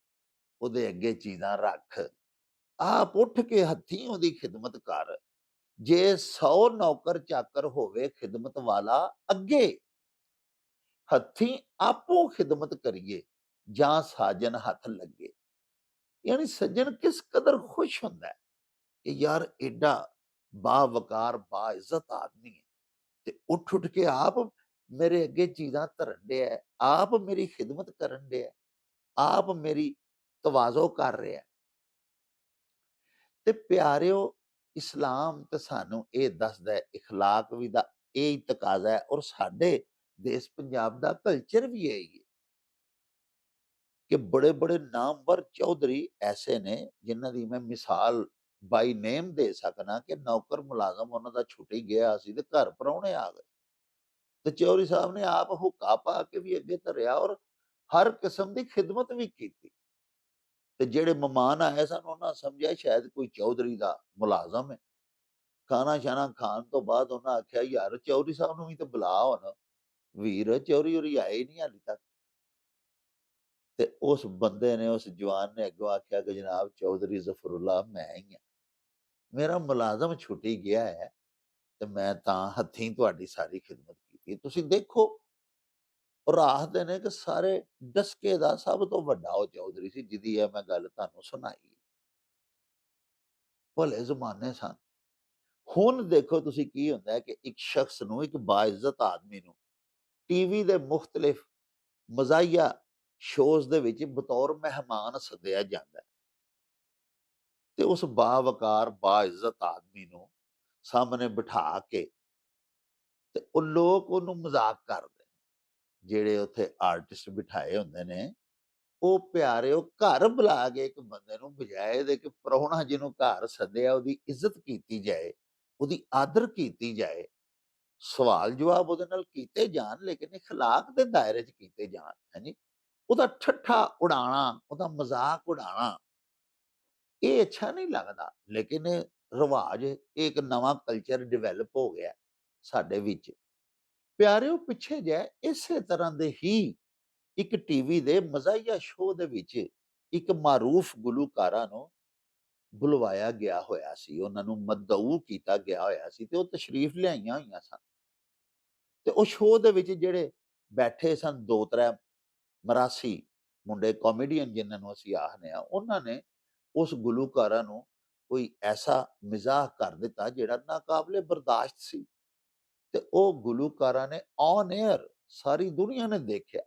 ਉਹਦੇ ਅੱਗੇ ਚੀਜ਼ਾਂ ਰੱਖ। ਆਪ ਉੱਠ ਕੇ ਹੱਥੀਂ ਉਹਦੀ ਖਿਦਮਤ ਕਰ। ਜੇ 100 ਨੌਕਰ ਚਾਕਰ ਹੋਵੇ ਖਿਦਮਤ ਵਾਲਾ ਅੱਗੇ, ਹੱਥੀਂ ਆਪੋ ਖਿਦਮਤ ਕਰੀਏ ਜਾਂ ਸਾਜਨ ਹੱਥ ਲੱਗੇ। یعنی سجن کس قدر خوش ہوں ہے کہ یار ایڈا با وکار با عزت آدمی ہے تے اٹھ اٹھ کے آپ میرے اگے چیزاں ترن ڈے ہے آپ میری خدمت کرن ڈے ہے آپ میری توازو کر رہے ہیں تے پیاریو اسلام تے سانو اے دس ہے اخلاق بھی دا اے تقاضا ہے اور ساڑے دیس پنجاب دا کلچر بھی ہے یہ ਕਿ ਬੜੇ ਬੜੇ ਨਾਮਵਰ ਚੌਧਰੀ ਐਸੇ ਨੇ ਜਿਨ੍ਹਾਂ ਦੀ ਮੈਂ ਮਿਸਾਲ ਬਾਈ ਨੇਮ ਦੇ ਸਕਣਾ ਕਿ ਨੌਕਰ ਮੁਲਾਜ਼ਮ ਉਹਨਾਂ ਦਾ ਛੁੱਟੀ ਗਿਆ ਸੀ ਤੇ ਘਰ ਪਰੌਣੇ ਆ ਗਏ। ਤੇ ਚੌਧਰੀ ਸਾਹਿਬ ਨੇ ਆਪ ਹੁਕਾ ਪਾ ਕੇ ਵੀ ਅੱਗੇ ਧਰਿਆ ਔਰ ਹਰ ਕਿਸਮ ਦੀ ਖਿਦਮਤ ਵੀ ਕੀਤੀ। ਤੇ ਜਿਹੜੇ ਮਹਿਮਾਨ ਆਏ ਸਨ, ਉਹਨਾਂ ਸਮਝਿਆ ਸ਼ਾਇਦ ਕੋਈ ਚੌਧਰੀ ਦਾ ਮੁਲਾਜ਼ਮ ਹੈ ਖਾਣਾ ਸ਼ਾਨਾ ਖਾਣ ਤੋਂ ਬਾਅਦ ਉਹਨਾਂ ਆਖਿਆ, ਯਾਰ ਚੌਧਰੀ ਸਾਹਿਬ ਨੂੰ ਵੀ ਤੇ ਬੁਲਾ ਹੁਣ ਵੀਰ ਚੌਰੀ ਹੋਰੀ ਆਏ ਹੀ ਨਹੀਂ ਹਾਲੇ ਤੱਕ। ਤੇ ਉਸ ਬੰਦੇ ਨੇ ਉਸ ਜਵਾਨ ਨੇ ਅੱਗੋਂ ਆਖਿਆ ਕਿ ਜਨਾਬ ਚੌਧਰੀ ਜ਼ਫਰੁੱਲਾ ਮੈਂ ਹੀ ਹਾਂ ਮੇਰਾ ਮੁਲਾਜ਼ਮ ਛੁੱਟੀ ਗਿਆ ਹੈ ਤੇ ਮੈਂ ਤਾਂ ਹੱਥੀਂ ਤੁਹਾਡੀ ਸਾਰੀ ਖਿਦਮਤ ਕੀਤੀ ਤੁਸੀਂ ਦੇਖੋ ਔਰ ਆਖਦੇ ਨੇ ਕਿ ਸਾਰੇ ਡਸਕੇ ਦਾ ਸਭ ਤੋਂ ਵੱਡਾ ਉਹ ਚੌਧਰੀ ਸੀ ਜਿਹਦੀ ਇਹ ਮੈਂ ਗੱਲ ਤੁਹਾਨੂੰ ਸੁਣਾਈ ਭਲੇ ਜ਼ਮਾਨੇ ਸਨ ਹੁਣ ਦੇਖੋ ਤੁਸੀਂ ਕੀ ਹੁੰਦਾ ਹੈ ਕਿ ਇੱਕ ਸ਼ਖਸ ਨੂੰ ਇੱਕ ਬਾਇਜ਼ਤ ਆਦਮੀ ਨੂੰ ਟੀਵੀ ਦੇ ਮੁxtਲਿਫ ਮਜ਼ਾਇਆ ਸ਼ੋਜ਼ ਦੇ ਵਿੱਚ ਬਤੌਰ ਮਹਿਮਾਨ ਸੱਦਿਆ ਜਾਂਦਾ ਹੈ ਤੇ ਉਸ ਬਾਵਕਾਰ ਬਾਇਜ਼ਤ ਆਦਮੀ ਨੂੰ ਸਾਹਮਣੇ ਬਿਠਾ ਕੇ ਤੇ ਉਹ ਲੋਕ ਉਹਨੂੰ ਮਜ਼ਾਕ ਕਰਦੇ ਨੇ ਜਿਹੜੇ ਉੱਥੇ ਆਰਟਿਸਟ ਬਿਠਾਏ ਹੁੰਦੇ ਨੇ ਉਹ ਪਿਆਰੇ ਉਹ ਘਰ ਬੁਲਾ ਕੇ ਇੱਕ ਬੰਦੇ ਨੂੰ ਬਜਾਏ ਦੇ ਕਿ ਪ੍ਰਾਹੁਣਾ ਜਿਹਨੂੰ ਘਰ ਸੱਦਿਆ ਉਹਦੀ ਇੱਜ਼ਤ ਕੀਤੀ ਜਾਏ ਉਹਦੀ ਆਦਰ ਕੀਤੀ ਜਾਏ ਸਵਾਲ ਜਵਾਬ ਉਹਦੇ ਨਾਲ ਕੀਤੇ ਜਾਣ ਲੇਕਿਨ اخلاق ਦੇ ਦਾਇਰੇ 'ਚ ਕੀਤੇ ਜਾਣ ਹਾਂਜੀ ਉਹਦਾ ਠੱਠਾ ਉਡਾਣਾ, ਉਹਦਾ ਮਜ਼ਾਕ ਉਡਾਣਾ। ਇਹ ਅੱਛਾ ਨਹੀਂ ਲੱਗਦਾ, ਲੇਕਿਨ ਰਿਵਾਜ, ਇਹ ਇੱਕ ਨਵਾਂ ਕਲਚਰ ਡਿਵੈਲਪ ਹੋ ਗਿਆ ਸਾਡੇ ਵਿੱਚ। ਪਿਆਰਿਓ, ਪਿੱਛੇ ਜੇ, ਇਸੇ ਤਰ੍ਹਾਂ ਦੇ ਹੀ ਇੱਕ ਟੀਵੀ ਦੇ ਮਜ਼ਾਇਆ ਸ਼ੋਅ ਦੇ ਵਿੱਚ ਇੱਕ ਮਾਰੂਫ ਗੁਲੂਕਾਰਾ ਨੂੰ ਬੁਲਵਾਇਆ ਗਿਆ ਹੋਇਆ ਸੀ। ਉਹਨਾਂ ਨੂੰ ਮਦਊ ਕੀਤਾ ਗਿਆ ਹੋਇਆ ਸੀ ਤੇ ਉਹ ਤਸ਼ਰੀਫ ਲਿਆਈਆਂ ਹੋਈਆਂ ਸਨ। ਤੇ ਉਹ ਸ਼ੋਅ ਦੇ ਵਿੱਚ ਜਿਹੜੇ ਬੈਠੇ ਸਨ ਦੋ ਤਰੇ ਮਰਾਸੀ ਮੁੰਡੇ ਕਾਮੇਡੀਅਨ ਜਿਨ੍ਹਾਂ ਨੂੰ ਅਸੀਂ ਆਖਦੇ ਆ ਉਹਨਾਂ ਨੇ ਉਸ ਗੁਲੂਕਾਰਾ ਨੂੰ ਕੋਈ ਐਸਾ ਮਿਜ਼ਾਹ ਕਰ ਦਿੱਤਾ ਜਿਹੜਾ ਨਾਕਾਬਲੇ ਬਰਦਾਸ਼ਤ ਸੀ ਤੇ ਉਹ ਗੁਲੂਕਾਰਾ ਨੇ ਔਨ 에ਅਰ ਸਾਰੀ ਦੁਨੀਆ ਨੇ ਦੇਖਿਆ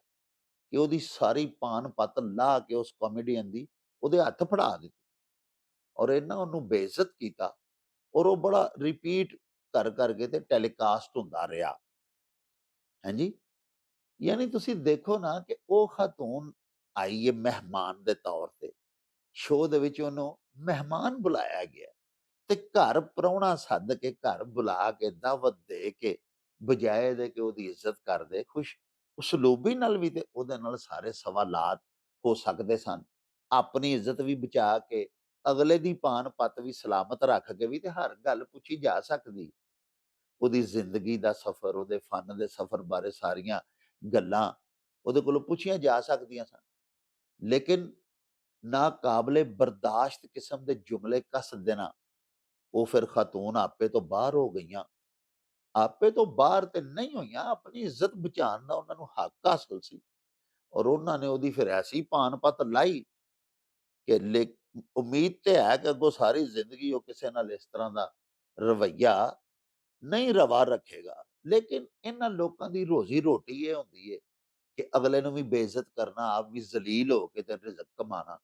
ਕਿ ਉਹਦੀ ਸਾਰੀ ਪਾਨ ਪੱਤ ਲਾ ਕੇ ਉਸ ਕਾਮੇਡੀਅਨ ਦੀ ਉਹਦੇ ਹੱਥ ਫੜਾ ਦਿੱਤੀ ਔਰ ਇਹਨਾਂ ਉਹਨੂੰ ਬੇਇੱਜ਼ਤ ਕੀਤਾ ਔਰ ਉਹ ਬੜਾ ਰਿਪੀਟ ਕਰ ਕਰਕੇ ਤੇ ਟੈਲੀਕਾਸਟ ਹੁੰਦਾ ਰਿਹਾ। ਹਾਂਜੀ ਯਾਨੀ ਤੁਸੀਂ ਦੇਖੋ ਨਾ ਕਿ ਉਹ ਖਾਤੂਨ ਆਈ ਹੈ ਮਹਿਮਾਨ ਦੇ ਤੌਰ ਤੇ। ਸ਼ੋਅ ਦੇ ਵਿੱਚ ਉਹਨੂੰ ਮਹਿਮਾਨ ਬੁਲਾਇਆ ਗਿਆ ਤੇ ਘਰ ਪ੍ਰਾਹੁਣਾ ਸੱਦ ਕੇ ਘਰ ਬੁਲਾ ਕੇ ਦਾਵਤ ਦੇ ਕੇ ਬਜਾਏ ਦੇ ਕਿ ਉਹਦੀ ਇੱਜ਼ਤ ਕਰਦੇ ਖੁਸ਼, ਉਸਲੂਬੀ ਨਾਲ ਵੀ ਤੇ ਉਹਦੇ ਨਾਲ ਸਾਰੇ ਸਵਾਲਾਤ ਹੋ ਸਕਦੇ ਸਨ। ਆਪਣੀ ਇੱਜ਼ਤ ਵੀ ਬਚਾ ਕੇ ਅਗਲੇ ਦੀ ਪਾਨ ਪੱਤ ਵੀ ਸਲਾਮਤ ਰੱਖ ਕੇ ਵੀ ਤੇ ਹਰ ਗੱਲ ਪੁੱਛੀ ਜਾ ਸਕਦੀ। ਉਹਦੀ ਜ਼ਿੰਦਗੀ ਦਾ ਸਫ਼ਰ, ਉਹਦੇ ਫਨ ਦੇ ਸਫ਼ਰ ਬਾਰੇ ਸਾਰੀਆਂ ਗੱਲਾਂ ਉਹਦੇ ਕੋਲੋਂ ਪੁੱਛੀਆਂ ਜਾ ਸਕਦੀਆਂ ਸਨ। ਲੇਕਿਨ ਨਾ ਕਾਬਲੇ ਬਰਦਾਸ਼ਤ ਕਿਸਮ ਦੇ ਜੁਮਲੇ ਕੱਸ ਦੇਣਾ, ਉਹ ਫਿਰ ਖਾਤੂਨ ਆਪੇ ਤੋਂ ਬਾਹਰ ਹੋ ਗਈਆਂ। ਆਪੇ ਤੋਂ ਬਾਹਰ ਤੇ ਨਹੀਂ ਹੋਈਆਂ, ਆਪਣੀ ਇੱਜ਼ਤ ਬਚਾਉਣ ਦਾ ਉਹਨਾਂ ਨੂੰ ਹੱਕ ਹਾਸਲ ਸੀ। ਔਰ ਉਹਨਾਂ ਨੇ ਉਹਦੀ ਫਿਰ ਐਸੀ ਪਾਨ ਪੱਤ ਲਾਈ ਕਿ ਲੇ, ਉਮੀਦ ਤੇ ਹੈ ਕਿ ਅੱਗੋਂ ਸਾਰੀ ਜ਼ਿੰਦਗੀ ਉਹ ਕਿਸੇ ਨਾਲ ਇਸ ਤਰ੍ਹਾਂ ਦਾ ਰਵਈਆ ਨਹੀਂ ਰਵਾ ਰੱਖੇਗਾ। ਲੇਕਿਨ ਇਹਨਾਂ ਲੋਕਾਂ ਦੀ ਰੋਜ਼ੀ ਰੋਟੀ ਇਹ ਹੁੰਦੀ ਹੈ ਕਿ ਅਗਲੇ ਨੂੰ ਵੀ ਬੇਇੱਜ਼ਤ ਕਰਨਾ ਆਪ ਵੀ ਜ਼ਲੀਲ ਹੋ ਕੇ ਤੇ ਰਿਜ਼ਕ ਕਮਾਣਾ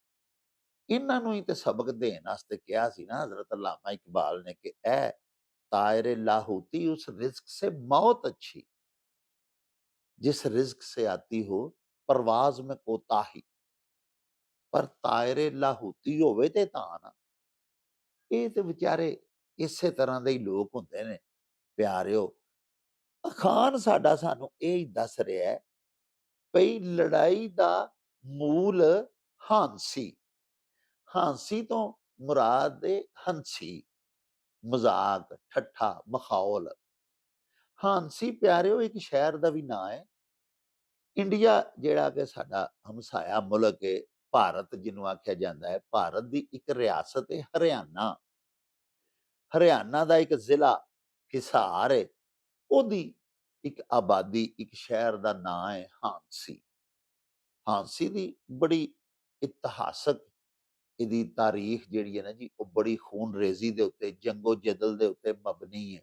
ਇਹਨਾਂ ਨੂੰ ਹੀ ਤੇ ਸਬਕ ਦੇਣ ਵਾਸਤੇ ਕਿਹਾ ਸੀ ਨਾ ਹਜ਼ਰਤ ਅੱਲਾਮਾ ਇਕਬਾਲ ਨੇ ਕਿ ਐ ਤਾਇਰ ਲਾਹੂਤੀ ਉਸ ਰਿਜ਼ਕ ਸੇ ਮੌਤ ਅੱਛੀ जिस रिज्क से आती हो परवाज में कोताही ਪਰ ਤਾਇਰੇ ਲਾਹੂਤੀ ਹੋਵੇ ਤੇ ਤਾਂ ਨਾ ਇਹ ਤੇ ਵਿਚਾਰੇ ਇਸੇ ਤਰ੍ਹਾਂ ਦੇ ਹੀ ਲੋਕ ਹੁੰਦੇ ਨੇ ਪਿਆਰਿਓ ਅਖਾਨ ਸਾਡਾ ਸਾਨੂੰ ਇਹ ਹੀ ਦੱਸ ਰਿਹਾ ਹੈ ਪਈ ਲੜਾਈ ਦਾ ਮੂਲ ਹਾਂਸੀ ਹਾਂਸੀ ਤੋਂ ਮੁਰਾਦ ਦੇ ਹੰਸੀ, ਮਜ਼ਾਕ, ਠੱਠਾ, ਮਖੌਲ। ਹਾਂਸੀ ਪਿਆਰਿਓ, ਇੱਕ ਸ਼ਹਿਰ ਦਾ ਵੀ ਨਾਂ ਹੈ। ਇੰਡੀਆ ਜਿਹੜਾ ਕਿ ਸਾਡਾ ਹਮਸਾਇਆ ਮੁਲਕ ਹੈ ਭਾਰਤ ਜਿਹਨੂੰ ਆਖਿਆ ਜਾਂਦਾ ਹੈ, ਭਾਰਤ ਦੀ ਇੱਕ ਰਿਆਸਤ ਹੈ ਹਰਿਆਣਾ। ਹਰਿਆਣਾ ਦਾ ਇੱਕ ਜ਼ਿਲ੍ਹਾ, ਹਿਸਾਰ ਹੈ ਉਹਦੀ ਇੱਕ ਆਬਾਦੀ ਇੱਕ ਸ਼ਹਿਰ ਦਾ ਨਾਂ ਹੈ ਹਾਂਸੀ। ਹਾਂਸੀ ਦੀ ਬੜੀ ਇਤਿਹਾਸਕ ਇਹਦੀ ਤਾਰੀਖ ਜਿਹੜੀ ਹੈ ਨਾ ਜੀ, ਉਹ ਬੜੀ ਖੂਨਰੇਜ਼ੀ ਦੇ ਉੱਤੇ ਜੰਗੋ ਜਦਲ ਦੇ ਉੱਤੇ ਮਬਨੀ ਹੈ।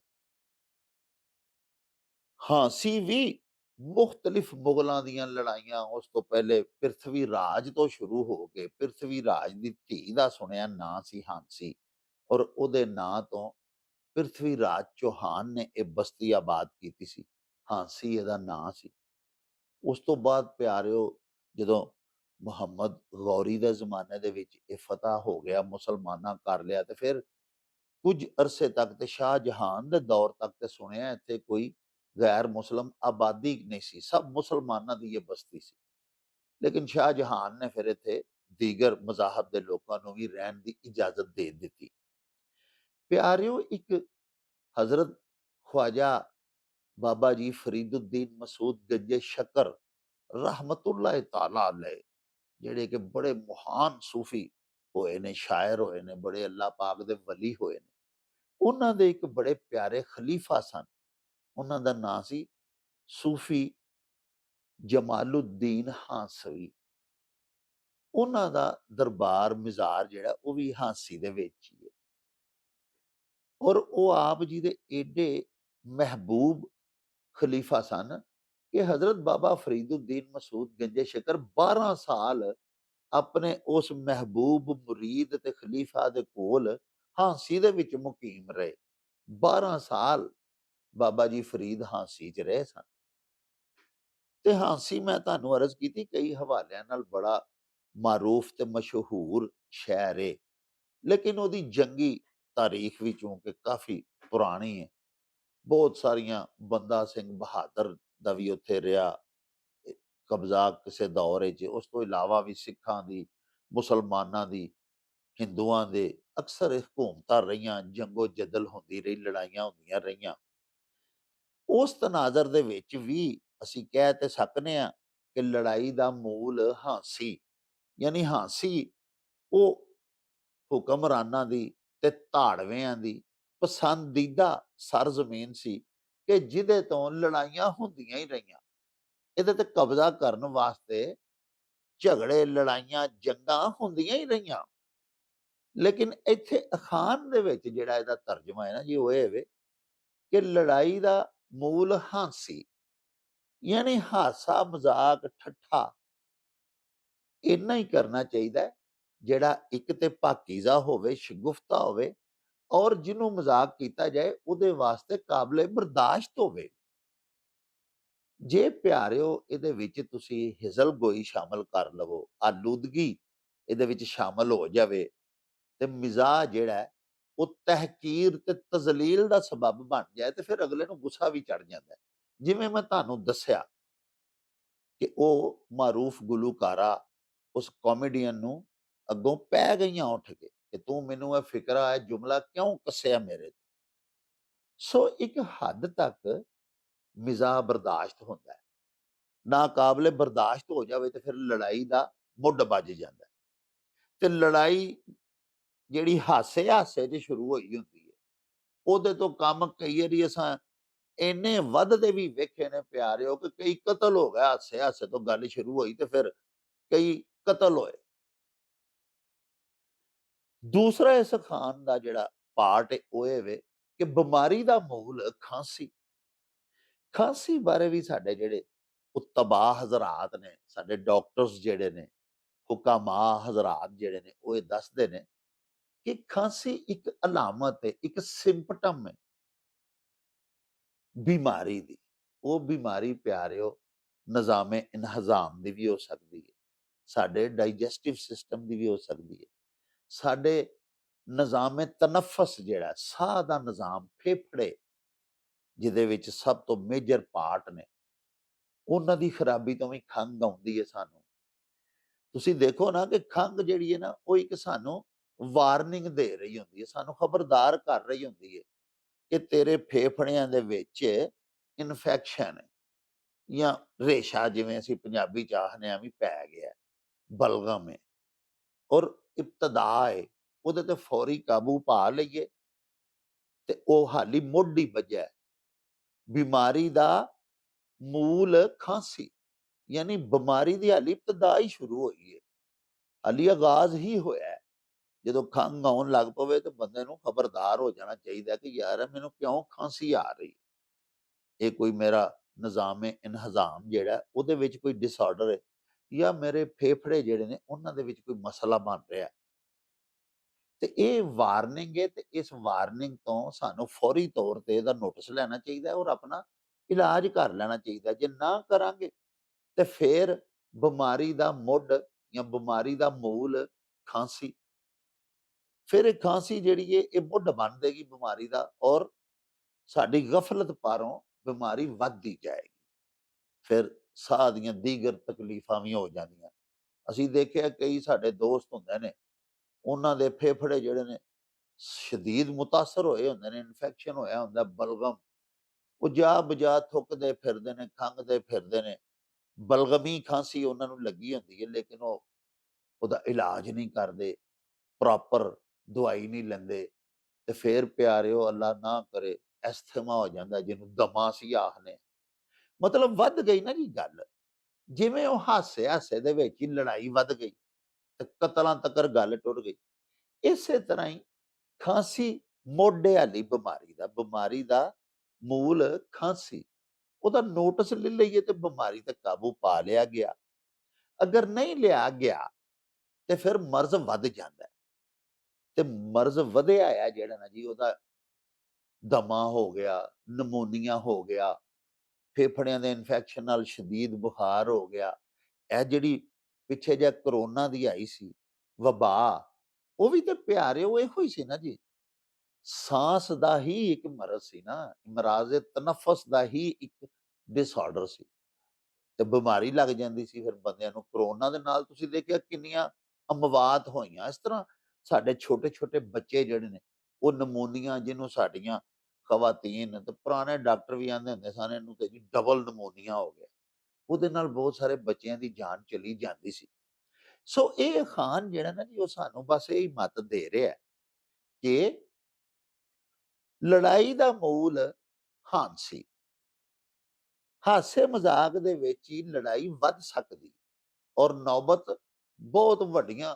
ਹਾਂਸੀ ਵੀ ਮੁxtਲਿਫ ਮੁਗਲਾਂ ਦੀਆਂ ਲੜਾਈਆਂ ਉਸ ਤੋਂ ਪਹਿਲੇ ਪ੍ਰਿਥਵੀ ਰਾਜ ਤੋਂ ਸ਼ੁਰੂ ਹੋ ਕੇ, ਪ੍ਰਿਥਵੀ ਰਾਜ ਦੀ ਧੀ ਦਾ ਸੁਣਿਆ ਨਾਂ ਸੀ ਹਾਂਸੀ ਔਰ ਉਹਦੇ ਨਾਂ ਤੋਂ ਪ੍ਰਿਥਵੀ ਰਾਜ ਚੌਹਾਨ ਨੇ ਇਹ ਬਸਤੀ ਆਬਾਦ ਕੀਤੀ ਸੀ ਹਾਂਸੀ ਇਹਦਾ ਨਾਂ ਸੀ ਉਸ ਤੋਂ ਬਾਅਦ ਪਿਆਰਿਓ ਜਦੋਂ ਮੁਹੰਮਦ ਗੌਰੀ ਦੇ ਜ਼ਮਾਨੇ ਦੇ ਵਿੱਚ ਇਹ ਫਤਹ ਹੋ ਗਿਆ ਮੁਸਲਮਾਨਾਂ ਕਰ ਲਿਆ ਤੇ ਫਿਰ ਕੁਝ ਅਰਸੇ ਤੱਕ ਤੇ ਸ਼ਾਹ ਜਹਾਨ ਦੇ ਦੌਰ ਤੱਕ ਤੇ ਸੁਣਿਆ ਇੱਥੇ ਕੋਈ ਗੈਰ ਮੁਸਲਮ ਆਬਾਦੀ ਨਹੀਂ ਸੀ ਸਭ ਮੁਸਲਮਾਨਾਂ ਦੀ ਇਹ ਬਸਤੀ ਸੀ ਲੇਕਿਨ ਸ਼ਾਹ ਜਹਾਨ ਨੇ ਫਿਰ ਇੱਥੇ ਦੀਗਰ ਮਜ਼ਾਹਬ ਦੇ ਲੋਕਾਂ ਨੂੰ ਵੀ ਰਹਿਣ ਦੀ ਇਜਾਜ਼ਤ پیاریو ایک حضرت خواجہ بابا جی فرید الدین مسعود گنج شکر رحمت اللہ تعالیٰ علیہ جڑے کہ بڑے مہان صوفی ہوئے نے شاعر ہوئے نے بڑے اللہ پاک دے ولی ہوئے نے انہاں دے ایک بڑے پیارے خلیفہ سن انہوں دا نام سی صوفی جمال الدین ہانسوی انہوں دا دربار مزار جڑا وہ بھی ہانسی دے ویچی ਔਰ ਉਹ ਆਪ ਜੀ ਦੇ ਏਡੇ ਮਹਿਬੂਬ ਖਲੀਫਾ ਸਨ ਕਿ ਹਜ਼ਰਤ ਬਾਬਾ ਫਰੀਦੁੱਦੀਨ ਮਸੂਦ ਗੰਜੇ ਸ਼ਕਰ 12 ਸਾਲ ਆਪਣੇ ਉਸ ਮਹਿਬੂਬ ਮੁਰੀਦ ਤੇ ਖਲੀਫਾ ਦੇ ਕੋਲ ਹਾਂਸੀ ਦੇ ਵਿੱਚ ਮੁਕੀਮ ਰਹੇ। 12 ਸਾਲ ਬਾਬਾ ਜੀ ਫਰੀਦ ਹਾਂਸੀ 'ਚ ਰਹੇ ਸਨ। ਤੇ ਹਾਂਸੀ ਮੈਂ ਤੁਹਾਨੂੰ ਅਰਜ਼ ਕੀਤੀ ਕਈ ਹਵਾਲਿਆਂ ਨਾਲ ਬੜਾ ਮਾਰੂਫ ਤੇ ਮਸ਼ਹੂਰ ਸ਼ਹਿਰ ਏ। ਲੇਕਿਨ ਉਹਦੀ ਜੰਗੀ ਤਾਰੀਖ ਵੀ ਚੂੰਕਿ ਕਾਫੀ ਪੁਰਾਣੀ ਹੈ ਬਹੁਤ ਸਾਰੀਆਂ ਬੰਦਾ ਸਿੰਘ ਬਹਾਦਰ ਦਾ ਵੀ ਉੱਥੇ ਰਿਹਾ। ਕਬਜ਼ਾ ਕਿਸੇ ਦੌਰ ਵਿੱਚ ਉਸ ਤੋਂ ਇਲਾਵਾ ਵੀ ਸਿੱਖਾਂ ਦੀ, ਮੁਸਲਮਾਨਾਂ ਦੀ, ਹਿੰਦੂਆਂ ਦੇ ਅਕਸਰ ਇਹ ਹਕੂਮਤਾਂ ਰਹੀਆਂ, ਜੰਗੋ ਜਦਲ ਹੁੰਦੀ ਰਹੀ, ਲੜਾਈਆਂ ਹੁੰਦੀਆਂ ਰਹੀਆਂ। ਉਸ ਤਨਾਜ਼ਰ ਦੇ ਵਿੱਚ ਵੀ ਅਸੀਂ ਕਹਿ ਤੇ ਸਕਨੇ ਆ ਕਿ ਲੜਾਈ ਦਾ ਮੂਲ ਹਾਂਸੀ, ਯਾਨੀ ਹਾਂਸੀ, ਉਹ ਹੁਕਮਰਾਨਾਂ ਦੀ ਤੇ ਧਾੜਵਿਆਂ ਦੀ ਪਸੰਦੀਦਾ ਸਰਜ਼ਮੀਨ ਸੀ ਕਿ ਜਿਹਦੇ ਤੋਂ ਲੜਾਈਆਂ ਹੁੰਦੀਆਂ ਹੀ ਰਹੀਆਂ। ਇਹਦੇ ਤੇ ਕਬਜ਼ਾ ਕਰਨ ਵਾਸਤੇ ਝਗੜੇ, ਲੜਾਈਆਂ, ਜੰਗਾਂ ਹੁੰਦੀਆਂ ਹੀ ਰਹੀਆਂ। ਲੇਕਿਨ ਇੱਥੇ ਅਖਾਨ ਦੇ ਵਿੱਚ ਜਿਹੜਾ ਇਹਦਾ ਤਰਜਮਾ ਹੈ ਨਾ ਜੀ, ਉਹ ਇਹ ਵੇ ਕਿ ਲੜਾਈ ਦਾ ਮੂਲ ਹਾਂਸੀ, ਯਾਨੀ ਹਾਸਾ ਮਜ਼ਾਕ ਠੱਠਾ, ਇੰਨਾ ਹੀ ਕਰਨਾ ਚਾਹੀਦਾ ਜਿਹੜਾ ਇੱਕ ਤੇ ਪਾਕੀਜ਼ਾ ਹੋਵੇ, ਸ਼ਗੁਫਤਾ ਹੋਵੇ ਔਰ ਜਿਹਨੂੰ ਮਜ਼ਾਕ ਕੀਤਾ ਜਾਏ, ਉਹਦੇ ਵਾਸਤੇ ਕਾਬਲੇ ਬਰਦਾਸ਼ਤ ਹੋਵੇ। ਜੇ ਪਿਆਰਿਓ, ਇਹਦੇ ਵਿੱਚ ਤੁਸੀਂ ਹਿਜ਼ਲ ਗੋਈ ਸ਼ਾਮਲ ਕਰ ਲਵੋ, ਆਲੂਦਗੀ ਇਹਦੇ ਵਿੱਚ ਸ਼ਾਮਲ ਹੋ ਜਾਵੇ ਤੇ ਮਿਜ਼ਾ ਜਿਹੜਾ ਉਹ ਤਹਿਕੀਰ ਤੇ ਤਜ਼ਲੀਲ ਦਾ ਸਬਬ ਬਣ ਜਾਏ ਤੇ ਫਿਰ ਅਗਲੇ ਨੂੰ ਗੁੱਸਾ ਵੀ ਚੜ ਜਾਂਦਾ ਜਿਵੇਂ ਮੈਂ ਤੁਹਾਨੂੰ ਦੱਸਿਆ ਕਿ ਉਹ ਮਾਰੂਫ ਗੁਲੂਕਾਰਾ ਉਸ ਕਾਮੇਡੀਅਨ ਨੂੰ ਅੱਗੋਂ ਪੈ ਗਈਆਂ ਉੱਠ ਕੇ ਕਿ ਤੂੰ ਮੈਨੂੰ ਇਹ ਫਿਕਰਾ ਹੈ ਜੁਮਲਾ ਕਿਉਂ ਕੱਸਿਆ ਮੇਰੇ ਤੇ? ਸੋ ਇੱਕ ਹੱਦ ਤੱਕ ਮਿਜ਼ਾ ਬਰਦਾਸ਼ਤ ਹੁੰਦਾ ਹੈ। ਨਾ ਕਾਬਲੇ ਬਰਦਾਸ਼ਤ ਹੋ ਜਾਵੇ ਤੇ ਫਿਰ ਲੜਾਈ ਦਾ ਮੁੱਢ ਵੱਜ ਜਾਂਦਾ ਤੇ ਲੜਾਈ ਜਿਹੜੀ ਹਾਸੇ ਹਾਸੇ 'ਚ ਸ਼ੁਰੂ ਹੋਈ ਹੁੰਦੀ ਹੈ, ਉਹਦੇ ਤੋਂ ਕੰਮ ਕਈ ਵਾਰੀ ਅਸਾਂ ਇੰਨੇ ਵੱਧਦੇ ਵੀ ਵੇਖੇ ਨੇ ਪਿਆਰਿਓ ਕਿ ਕਈ ਕਤਲ ਹੋ ਗਿਆ ਹਾਸੇ ਹਾਸੇ ਤੋਂ ਗੱਲ ਸ਼ੁਰੂ ਹੋਈ ਤੇ ਫਿਰ ਕਈ ਕਤਲ ਹੋਏ। ਦੂਸਰਾ ਇਸ ਖਾਨ ਦਾ ਜਿਹੜਾ ਪਾਰਟ ਉਹ ਇਹ ਵੇ ਕਿ ਬਿਮਾਰੀ ਦਾ ਮੂਲ ਖਾਂਸੀ। ਖਾਂਸੀ ਬਾਰੇ ਵੀ ਸਾਡੇ ਜਿਹੜੇ ਉਤਬਾ ਹਜ਼ਰਾਤ ਨੇ, ਸਾਡੇ ਡਾਕਟਰਸ ਜਿਹੜੇ ਨੇ, ਹੁਕਾਮਾ ਹਜ਼ਰਾਤ ਜਿਹੜੇ ਨੇ, ਉਹ ਇਹ ਦੱਸਦੇ ਨੇ ਕਿ ਖਾਂਸੀ ਇੱਕ ਅਲਾਮਤ ਹੈ ਇੱਕ ਸਿੰਪਟਮ ਹੈ ਬਿਮਾਰੀ ਦੀ, ਉਹ ਬਿਮਾਰੀ ਪਿਆਰਿਓ ਨਿਜ਼ਾਮੇ ਇਨਹਜ਼ਾਮ ਦੀ ਵੀ ਹੋ ਸਕਦੀ ਹੈ ਸਾਡੇ ਡਾਈਜੈਸਟਿਵ ਸਿਸਟਮ ਦੀ ਵੀ ਹੋ ਸਕਦੀ ਹੈ ਸਾਡੇ ਨਿਜ਼ਾਮੇ ਤਨਫਸ ਜਿਹੜਾ ਸਾਹ ਦਾ ਨਿਜ਼ਾਮ ਫੇਫੜੇ, ਜਿਹਦੇ ਵਿੱਚ ਸਭ ਤੋਂ ਮੇਜਰ ਪਾਰਟ ਨੇ। ਉਹਨਾਂ ਦੀ ਖਰਾਬੀ ਤੋਂ ਵੀ ਖੰਗ ਆਉਂਦੀ ਹੈ ਸਾਨੂੰ। ਤੁਸੀਂ ਦੇਖੋ ਨਾ ਕਿ ਖੰਗ ਜਿਹੜੀ ਹੈ ਨਾ, ਉਹ ਇੱਕ ਸਾਨੂੰ ਵਾਰਨਿੰਗ ਦੇ ਰਹੀ ਹੁੰਦੀ ਹੈ, ਸਾਨੂੰ ਖਬਰਦਾਰ ਕਰ ਰਹੀ ਹੁੰਦੀ ਹੈ ਕਿ ਤੇਰੇ ਫੇਫੜਿਆਂ ਦੇ ਵਿੱਚ ਇਨਫੈਕਸ਼ਨ ਹੈ ਜਾਂ ਰੇਸ਼ਾ ਜਿਵੇਂ ਅਸੀਂ ਪੰਜਾਬੀ ਚ ਆਖਦੇ ਆ ਵੀ ਪੈ ਗਿਆ, ਬਲਗਮ ਹੈ। ਔਰ ਇਬਤਦਾ ਹੈ ਉਹਦੇ ਤੇ ਫੌਰੀ ਕਾਬੂ ਪਾ ਲਈਏ ਤੇ ਉਹ ਹਾਲੀ ਮੋਢੀ ਵੱਜਿਆ। ਹੈ। ਬਿਮਾਰੀ ਦਾ ਮੂਲ ਖਾਂਸੀ, ਯਾਨੀ ਬਿਮਾਰੀ ਦੀ ਹਾਲੀ ਇਬਤਦਾ ਹੀ ਸ਼ੁਰੂ ਹੋਈ ਹੈ ਹਾਲੀ ਆਗਾਜ਼ ਹੀ ਹੋਇਆ ਜਦੋਂ ਖੰਘ ਆਉਣ ਲੱਗ ਪਵੇ ਤੇ ਬੰਦੇ ਨੂੰ ਖਬਰਦਾਰ ਹੋ ਜਾਣਾ ਚਾਹੀਦਾ ਕਿ ਯਾਰ ਮੈਨੂੰ ਕਿਉਂ ਖਾਂਸੀ ਆ ਰਹੀ? ਹੈ ਇਹ ਕੋਈ ਮੇਰਾ ਨਿਜ਼ਾਮ ਇਨਹਜ਼ਾਮ ਜਿਹੜਾ, ਉਹਦੇ ਵਿੱਚ ਕੋਈ ਡਿਸਆਰਡਰ ਹੈ ਜਾਂ ਮੇਰੇ ਫੇਫੜੇ ਜਿਹੜੇ ਨੇ, ਉਹਨਾਂ ਦੇ ਵਿੱਚ ਕੋਈ ਮਸਲਾ ਬਣ ਰਿਹਾ। ਹੈ। ਤੇ ਇਹ ਵਾਰਨਿੰਗ ਹੈ ਤੇ ਇਸ ਵਾਰਨਿੰਗ ਤੋਂ ਸਾਨੂੰ ਫੌਰੀ ਤੌਰ ਤੇ ਇਹਦਾ ਨੋਟਿਸ ਲੈਣਾ ਚਾਹੀਦਾ ਔਰ ਆਪਣਾ ਇਲਾਜ ਕਰ ਲੈਣਾ ਚਾਹੀਦਾ ਜੇ ਨਾ ਕਰਾਂਗੇ ਤੇ ਫਿਰ ਬਿਮਾਰੀ ਦਾ ਮੁੱਢ ਜਾਂ ਬਿਮਾਰੀ ਦਾ ਮੂਲ ਖਾਂਸੀ। ਫਿਰ ਇਹ ਖਾਂਸੀ ਜਿਹੜੀ ਹੈ, ਇਹ ਮੁੱਢ ਬਣ ਦੇਗੀ ਬਿਮਾਰੀ ਦਾ ਔਰ ਸਾਡੀ ਗਫਲਤ ਪਾਰੋਂ ਬਿਮਾਰੀ ਵੱਧਦੀ ਜਾਏਗੀ। ਫਿਰ ਸਾਹ ਦੀਆਂ ਦੀਗਰ ਤਕਲੀਫਾਂ ਵੀ ਹੋ ਜਾਂਦੀਆਂ। ਅਸੀਂ ਦੇਖਿਆ ਕਈ ਸਾਡੇ ਦੋਸਤ ਹੁੰਦੇ ਨੇ, ਉਹਨਾਂ ਦੇ ਫੇਫੜੇ ਜਿਹੜੇ ਨੇ ਸ਼ਦੀਦ ਮੁਤਾਸਰ ਹੋਏ ਹੁੰਦੇ ਨੇ ਇਨਫੈਕਸ਼ਨ ਹੋਇਆ ਹੁੰਦਾ, ਬਲਗਮ। ਉਹ ਜਾ ਬਜਾ ਥੁੱਕਦੇ ਫਿਰਦੇ ਨੇ, ਖੰਘਦੇ ਫਿਰਦੇ ਨੇ, ਬਲਗਮੀ ਖਾਂਸੀ ਉਹਨਾਂ ਨੂੰ ਲੱਗੀ ਹੁੰਦੀ ਹੈ, ਲੇਕਿਨ ਉਹ, ਉਹਦਾ ਇਲਾਜ ਨਹੀਂ ਕਰਦੇ ਪ੍ਰੋਪਰ ਦਵਾਈ ਨਹੀਂ ਲੈਂਦੇ ਤੇ ਫਿਰ ਪਿਆਰਿਓ, ਅੱਲਾ ਨਾ ਕਰੇ, ਐਸਥਮਾ ਹੋ ਜਾਂਦਾ ਜਿਹਨੂੰ ਦਮਾ ਸੀ ਆਖਨੇ ਮਤਲਬ ਵੱਧ ਗਈ ਨਾ ਜੀ ਗੱਲ। ਜਿਵੇਂ ਉਹ ਹਾਸੇ ਹਾਸੇ ਦੇ ਵਿੱਚ ਹੀ ਲੜਾਈ ਵੱਧ ਗਈ ਤੇ ਕਤਲਾਂ ਤੱਕਰ ਗੱਲ ਟੁਰ ਗਈ। ਇਸੇ ਤਰ੍ਹਾਂ ਹੀ ਖਾਂਸੀ ਮੋਢੇ ਵਾਲੀ ਬਿਮਾਰੀ ਦਾ ਬਿਮਾਰੀ ਦਾ ਮੂਲ ਖਾਂਸੀ। ਉਹਦਾ ਨੋਟਿਸ ਲੈ ਲਈਏ ਤੇ ਬਿਮਾਰੀ ਤੇ ਕਾਬੂ ਪਾ ਲਿਆ ਗਿਆ। ਅਗਰ ਨਹੀਂ ਲਿਆ ਗਿਆ ਤੇ ਫਿਰ ਮਰਜ਼ ਵੱਧ ਜਾਂਦਾ। ਤੇ ਮਰਜ਼ ਵਧਿਆ ਆ ਜਿਹੜਾ ਨਾ ਜੀ ਉਹਦਾ ਦਮਾ ਹੋ ਗਿਆ, ਨਮੋਨੀਆ ਹੋ ਗਿਆ ਫੇਫੜਿਆਂ ਦੇ ਇਨਫੈਕਸ਼ਨ ਨਾਲ ਸ਼ਦੀਦ ਬੁਖਾਰ ਹੋ ਗਿਆ। ਇਹ ਜਿਹੜੀ ਪਿੱਛੇ ਜੇ ਕਰੋਨਾ ਦੀ ਆਈ ਸੀ, ਵਬਾ, ਉਹ ਵੀ ਤੇ ਪਿਆਰੇ ਉਹ ਇਹੋ ਹੀ ਸੀ ਨਾ ਜੀ। ਸਾਹ ਦਾ ਹੀ ਇੱਕ ਮਰਜ਼ ਸੀ ਨਾ, ਮਰਾਜ਼ ਤਨਫਸ ਦਾ ਹੀ ਇੱਕ ਡਿਸਆਰਡਰ ਸੀ। ਤੇ ਬਿਮਾਰੀ ਲੱਗ ਜਾਂਦੀ ਸੀ ਫਿਰ ਬੰਦਿਆਂ ਨੂੰ। ਕਰੋਨਾ ਦੇ ਨਾਲ ਤੁਸੀਂ ਦੇਖਿਆ ਕਿੰਨੀਆਂ ਅਮਵਾਤ ਹੋਈਆਂ। ਇਸ ਤਰ੍ਹਾਂ ਸਾਡੇ ਛੋਟੇ ਛੋਟੇ ਬੱਚੇ ਜਿਹੜੇ ਨੇ, ਉਹ ਨਮੂਨੀਆਂ ਜਿਹਨੂੰ ਸਾਡੀਆਂ ਖਵਾਤੀਨ ਤੇ ਪੁਰਾਣੇ ਡਾਕਟਰ ਵੀ ਆਂਦੇ ਹੁੰਦੇ ਸਨ, ਇਹਨੂੰ ਤੇ ਜੀ ਡਬਲ ਨਮੋਨੀਆ ਹੋ ਗਿਆ। ਉਹਦੇ ਨਾਲ ਬਹੁਤ ਸਾਰੇ ਬੱਚਿਆਂ ਦੀ ਜਾਨ ਚਲੀ ਜਾਂਦੀ ਸੀ। ਸੋ ਇਹ ਖਾਨ ਜਿਹੜਾ ਨਾ ਜੀ ਉਹ ਸਾਨੂੰ ਬਸ ਇਹ ਹੀ ਮਤ ਦੇ ਰਿਹਾ ਕਿ ਲੜਾਈ ਦਾ ਮੂਲ ਹਾਂਸੀ ਹਾਸੇ ਮਜ਼ਾਕ ਦੇ ਵਿੱਚ ਹੀ ਲੜਾਈ ਵੱਧ ਸਕਦੀ ਔਰ ਨੌਬਤ ਬਹੁਤ ਵੱਡੀਆਂ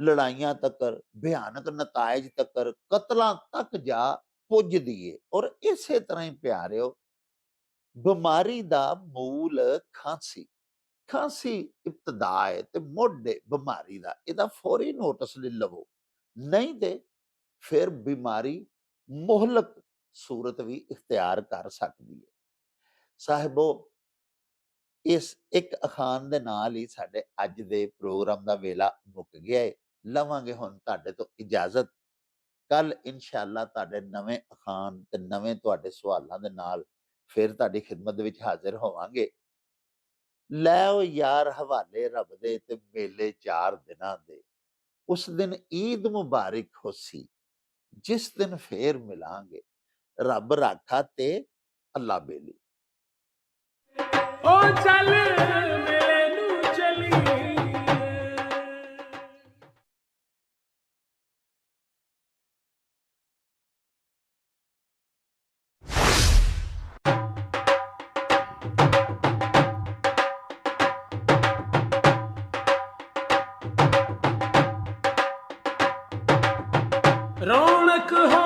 ਲੜਾਈਆਂ ਤੱਕ ਭਿਆਨਕ ਨਤਾਇਜ ਤੱਕ ਕਤਲਾਂ ਤੱਕ ਜਾ ਪੁੱਜਦੀ ਏ ਔਰ ਇਸੇ ਤਰ੍ਹਾਂ ਹੀ ਪਿਆਰਿਓ, ਬਿਮਾਰੀ ਦਾ ਮੂਲ ਖਾਂਸੀ ਖਾਂਸੀ ਇਬਤਦਾ ਹੈ ਤੇ ਮੋਢੇ ਬਿਮਾਰੀ ਦਾ, ਇਹਦਾ ਫੌਰੀ ਨੋਟਿਸ ਲੈ ਲਵੋ। ਨਹੀਂ ਤੇ ਫਿਰ ਬਿਮਾਰੀ ਮੁਹਲਕ ਸੂਰਤ ਵੀ ਇਖਤਿਆਰ ਕਰ ਸਕਦੀ ਹੈ ਸਾਹਿਬੋ, ਇਸ ਇੱਕ ਅਖਾਨ ਦੇ ਨਾਲ ਹੀ ਸਾਡੇ ਅੱਜ ਦੇ ਪ੍ਰੋਗਰਾਮ ਦਾ ਵੇਲਾ ਮੁੱਕ ਗਿਆ ਹੈ ਲਵਾਂਗੇ ਹੁਣ ਤੁਹਾਡੇ ਤੋਂ ਇਜਾਜ਼ਤ। ਕੱਲ ਇਨਸ਼ਾਅੱਲਾ ਤੁਹਾਡੇ ਨਵੇਂ ਅਖਾਨ ਤੇ ਨਵੇਂ ਤੁਹਾਡੇ ਸਵਾਲਾਂ ਦੇ ਨਾਲ ਫਿਰ ਤੁਹਾਡੀ ਖਿਦਮਤ ਦੇ ਵਿੱਚ ਹਾਜ਼ਰ ਹੋਵਾਂਗੇ। ਲੈ ਉਹ ਯਾਰ ਹਵਾਲੇ ਰੱਬ ਦੇ ਤੇ ਮੇਲੇ ਚਾਰ ਦਿਨਾਂ ਦੇ। ਉਸ ਦਿਨ ਈਦ ਮੁਬਾਰਕ ਹੋਸੀ ਜਿਸ ਦਿਨ ਫੇਰ ਮਿਲਾਂਗੇ। ਰੱਬ ਰਾਖਾ ਤੇ ਅੱਲਾ ਬੇਲੀ। ਓ ਚੱਲ ਰੌਣਕ ਹੋ